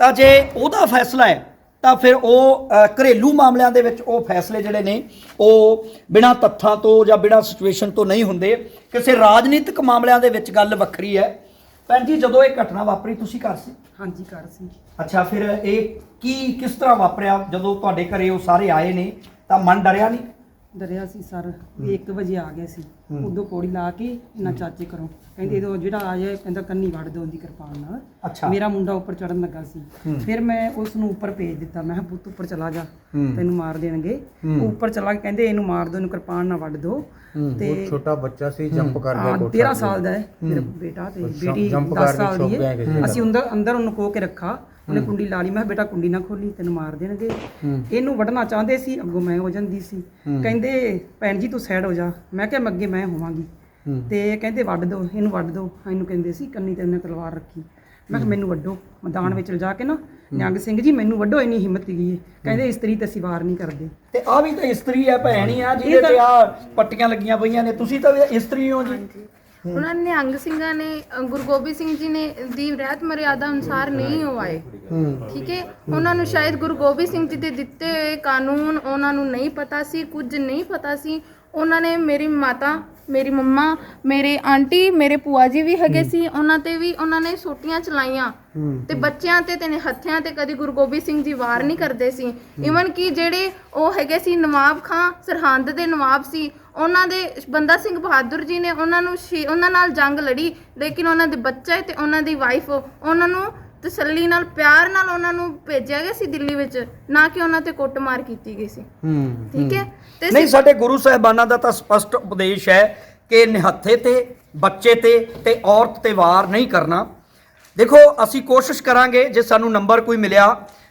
ਤਾਂ ਜੇ ਉਹਦਾ ਫੈਸਲਾ ਹੈ ਤਾਂ ਫਿਰ ਉਹ ਘਰੇਲੂ ਮਾਮਲਿਆਂ ਦੇ ਵਿੱਚ ਉਹ ਫੈਸਲੇ ਜਿਹੜੇ ਨੇ ਉਹ ਬਿਨਾਂ ਤੱਥਾਂ ਤੋਂ ਜਾਂ ਬਿਨਾਂ ਸਿਚੁਏਸ਼ਨ ਤੋਂ ਨਹੀਂ ਹੁੰਦੇ। ਕਿਸੇ ਰਾਜਨੀਤਿਕ ਮਾਮਲਿਆਂ ਦੇ ਵਿੱਚ ਗੱਲ ਵੱਖਰੀ ਹੈ। ਭੈਣ ਜੀ ਜਦੋਂ ਇਹ ਘਟਨਾ ਵਾਪਰੀ ਤੁਸੀਂ ਘਰ ਸੀ? ਹਾਂਜੀ ਕਰ ਸੀ। ਅੱਛਾ ਫਿਰ ਇਹ ਕੀ ਕਿਸ ਤਰ੍ਹਾਂ ਵਾਪਰਿਆ? ਜਦੋਂ ਤੁਹਾਡੇ ਘਰੇ ਉਹ ਸਾਰੇ ਆਏ ਨੇ ਤਾਂ ਮਨ ਡਰਿਆ ਨਹੀਂ? ਡਰਿਆ ਸੀ ਸਰ ਵੀ 1 ਵਜੇ ਆ ਗਏ ਸੀ। ਉਦੋਂ ਪੌੜੀ ਲਾ ਕੇ ਇਹਨਾਂ ਚਾਚੇ ਕਰੋ ਕਹਿੰਦੇ ਇਹਦੋਂ ਜਿਹੜਾ ਆ ਜਾਏ ਕਹਿੰਦਾ ਕੰਨੀ ਵੜ ਦੋ ਉਹਦੀ ਕਿਰਪਾਨ ਨਾਲ। ਮੇਰਾ ਮੁੰਡਾ ਉੱਪਰ ਚੜਨ ਲੱਗਾ ਸੀ। ਫਿਰ ਮੈਂ ਉਸ ਨੂੰ ਉੱਪਰ ਭੇਜ ਦਿੱਤਾ। ਮੈਂ ਕਿਹਾ ਪੁੱਤ ਉੱਪਰ ਚਲਾ ਜਾ। ਤੈਨੂੰ ਮਾਰ ਦੇਣਗੇ। ਉਹ ਉੱਪਰ ਚਲਾ ਕੇ ਕਹਿੰਦੇ ਇਹਨੂੰ ਮਾਰ ਦੋ ਇਹਨੂੰ ਕਿਰਪਾਨ ਨਾਲ ਵੱਢ ਦੋ ਤੇ ਬਹੁਤ ਛੋਟਾ ਬੱਚਾ ਸੀ ਜੰਪ ਕਰ ਗਿਆ ਕੋਠਾ 13 ਸਾਲ ਦਾ ਹੈ। ਮੇਰਾ ਬੇਟਾ ਤੇ ਬੇਟੀ ਜੰਪ 10 ਕਰਕੇ ਸਾਲ ਦੀ ਹੈ। ਅਸੀਂ ਅੰਦਰ ਅੰਦਰ ਉਹਨੂੰ ਕੋ ਕੇ ਰੱਖਾ ਉਹਨੇ ਕੁੰਡੀ ਲਾ ਲਈ। ਮੈਂ ਕਿਹਾ ਬੇਟਾ ਕੁੰਡੀ ਨਾ ਖੋਲੀ ਤੈਨੂੰ ਮਾਰ ਦੇਣਗੇ। ਇਹਨੂੰ ਵੱਢਣਾ ਚਾਹੁੰਦੇ ਸੀ ਅੱਗੋਂ ਮੈਂ ਹੋ ਜਾਂਦੀ ਸੀ। ਕਹਿੰਦੇ ਭੈਣ ਜੀ ਤੂੰ ਸਾਈਡ ਹੋ ਜਾ। ਮੈਂ ਕਿਹਾ ਮੈਂ ਅੱਗੇ ਮੈਂ ਹੋਵਾਂਗੀ। ਤੇ ਕਹਿੰਦੇ ਵੱਢ ਦੋ ਇਹਨੂੰ ਵੱਢ ਦੋ। ਇਹਨੂੰ ਕਹਿੰਦੇ ਸੀ ਕੰਨੀ ਤੇ ਉਹਨੇ ਤਲਵਾਰ ਰੱਖੀ। ਮੈਂ ਕਿਹਾ ਮੈਨੂੰ ਵੱਢੋ ਮੈਦਾਨ ਵਿੱਚ ਲਿਜਾ ਕੇ ਨਾ ਨਿਹੰਗ ਸਿੰਘ ਜੀ ਮੈਨੂੰ ਵੱਢੋ ਇੰਨੀ ਹਿੰਮਤ ਗਈ ਹੈ। ਕਹਿੰਦੇ ਇਸਤਰੀ ਤੇ ਅਸੀਂ ਵਾਰ ਨਹੀਂ ਕਰਦੇ। ਤੇ ਆ ਵੀ ਤਾਂ ਇਸਤਰੀ ਹੈ ਭੈਣ ਹੀ ਆ ਜਿਹਦੇ ਤੇ ਆ ਪੱਟੀਆਂ ਲੱਗੀਆਂ ਪਈਆਂ ਨੇ। ਤੁਸੀਂ ਤਾਂ ਵੀ ਇਸਤਰੀ ਹੋ ਜੀ। ਉਹਨਾਂ ਨੇ ਨਿਹੰਗ ਸਿੰਘਾਂ ਨੇ ਅ, ਗੁਰੂ ਗੋਬਿੰਦ ਸਿੰਘ ਜੀ ਨੇ ਦੀ ਰਹਿਤ ਮਰਿਆਦਾ ਅਨੁਸਾਰ ਨਹੀਂ ਉਹ ਆਏ। ਠੀਕ ਹੈ? ਉਹਨਾਂ ਨੂੰ ਸ਼ਾਇਦ ਗੁਰੂ ਗੋਬਿੰਦ ਸਿੰਘ ਜੀ ਦੇ ਦਿੱਤੇ ਹੋਏ ਕਾਨੂੰਨ ਉਹਨਾਂ ਨੂੰ ਨਹੀਂ ਪਤਾ ਸੀ ਕੁਝ ਨਹੀਂ ਪਤਾ ਸੀ। ਉਹਨਾਂ ਨੇ ਮੇਰੀ ਮਾਤਾ ਮੇਰੀ ਮੰਮਾ ਮੇਰੇ ਆਂਟੀ ਮੇਰੇ ਭੂਆ ਜੀ ਵੀ ਹੈਗੇ ਸੀ। ਉਹਨਾਂ ਤੇ ਵੀ ਉਹਨਾਂ ਨੇ ਸੋਟੀਆਂ ਚਲਾਈਆਂ। ਤੇ ਬੱਚਿਆਂ ਤੇ ਤੇ ਹੱਥਿਆਂ ਤੇ ਕਦੀ ਗੁਰੂ ਗੋਬਿੰਦ ਸਿੰਘ ਜੀ ਵਾਰ ਨਹੀਂ ਕਰਦੇ ਸੀ। ਇਵਨ ਕਿ ਜਿਹੜੇ ਉਹ ਹੈਗੇ ਸੀ ਨਵਾਬ ਖਾਂ ਸਰਹੰਦ ਦੇ ਨਵਾਬ ਸੀ ਉਹਨਾਂ ਦੇ ਬੰਦਾ ਸਿੰਘ ਬਹਾਦਰ ਜੀ ਨੇ ਉਹਨਾਂ ਨੂੰ ਸ਼ੇ- ਉਹਨਾਂ ਨਾਲ ਜੰਗ ਲੜੀ ਲੇਕਿਨ ਉਹਨਾਂ ਦੇ ਬੱਚੇ ਤੇ ਉਹਨਾਂ ਦੀ ਵਾਈਫ ਉਹਨਾਂ ਨੂੰ ਤਸੱਲੀ ਨਾਲ ਪਿਆਰ ਨਾਲ ਉਹਨਾਂ ਨੂੰ ਭੇਜਿਆ ਗਿਆ ਸੀ ਦਿੱਲੀ ਵਿੱਚ ਨਾ ਕਿ ਉਹਨਾਂ ਤੇ ਕੁੱਟਮਾਰ ਕੀਤੀ ਗਈ ਸੀ। ਹੂੰ ਠੀਕ ਹੈ? ਤੇ ਨਹੀਂ ਸਾਡੇ ਗੁਰੂ ਸਾਹਿਬਾਨਾਂ ਦਾ ਤਾਂ ਸਪਸ਼ਟ ਉਪਦੇਸ਼ ਹੈ ਕਿ ਨਿਹੱਥੇ ਤੇ ਬੱਚੇ ਤੇ ਤੇ ਔਰਤ ਤੇ ਵਾਰ ਨਹੀਂ ਕਰਨਾ। ਦੇਖੋ ਅਸੀਂ ਕੋਸ਼ਿਸ਼ ਕਰਾਂਗੇ ਜੇ ਸਾਨੂੰ ਨੰਬਰ ਕੋਈ ਮਿਲਿਆ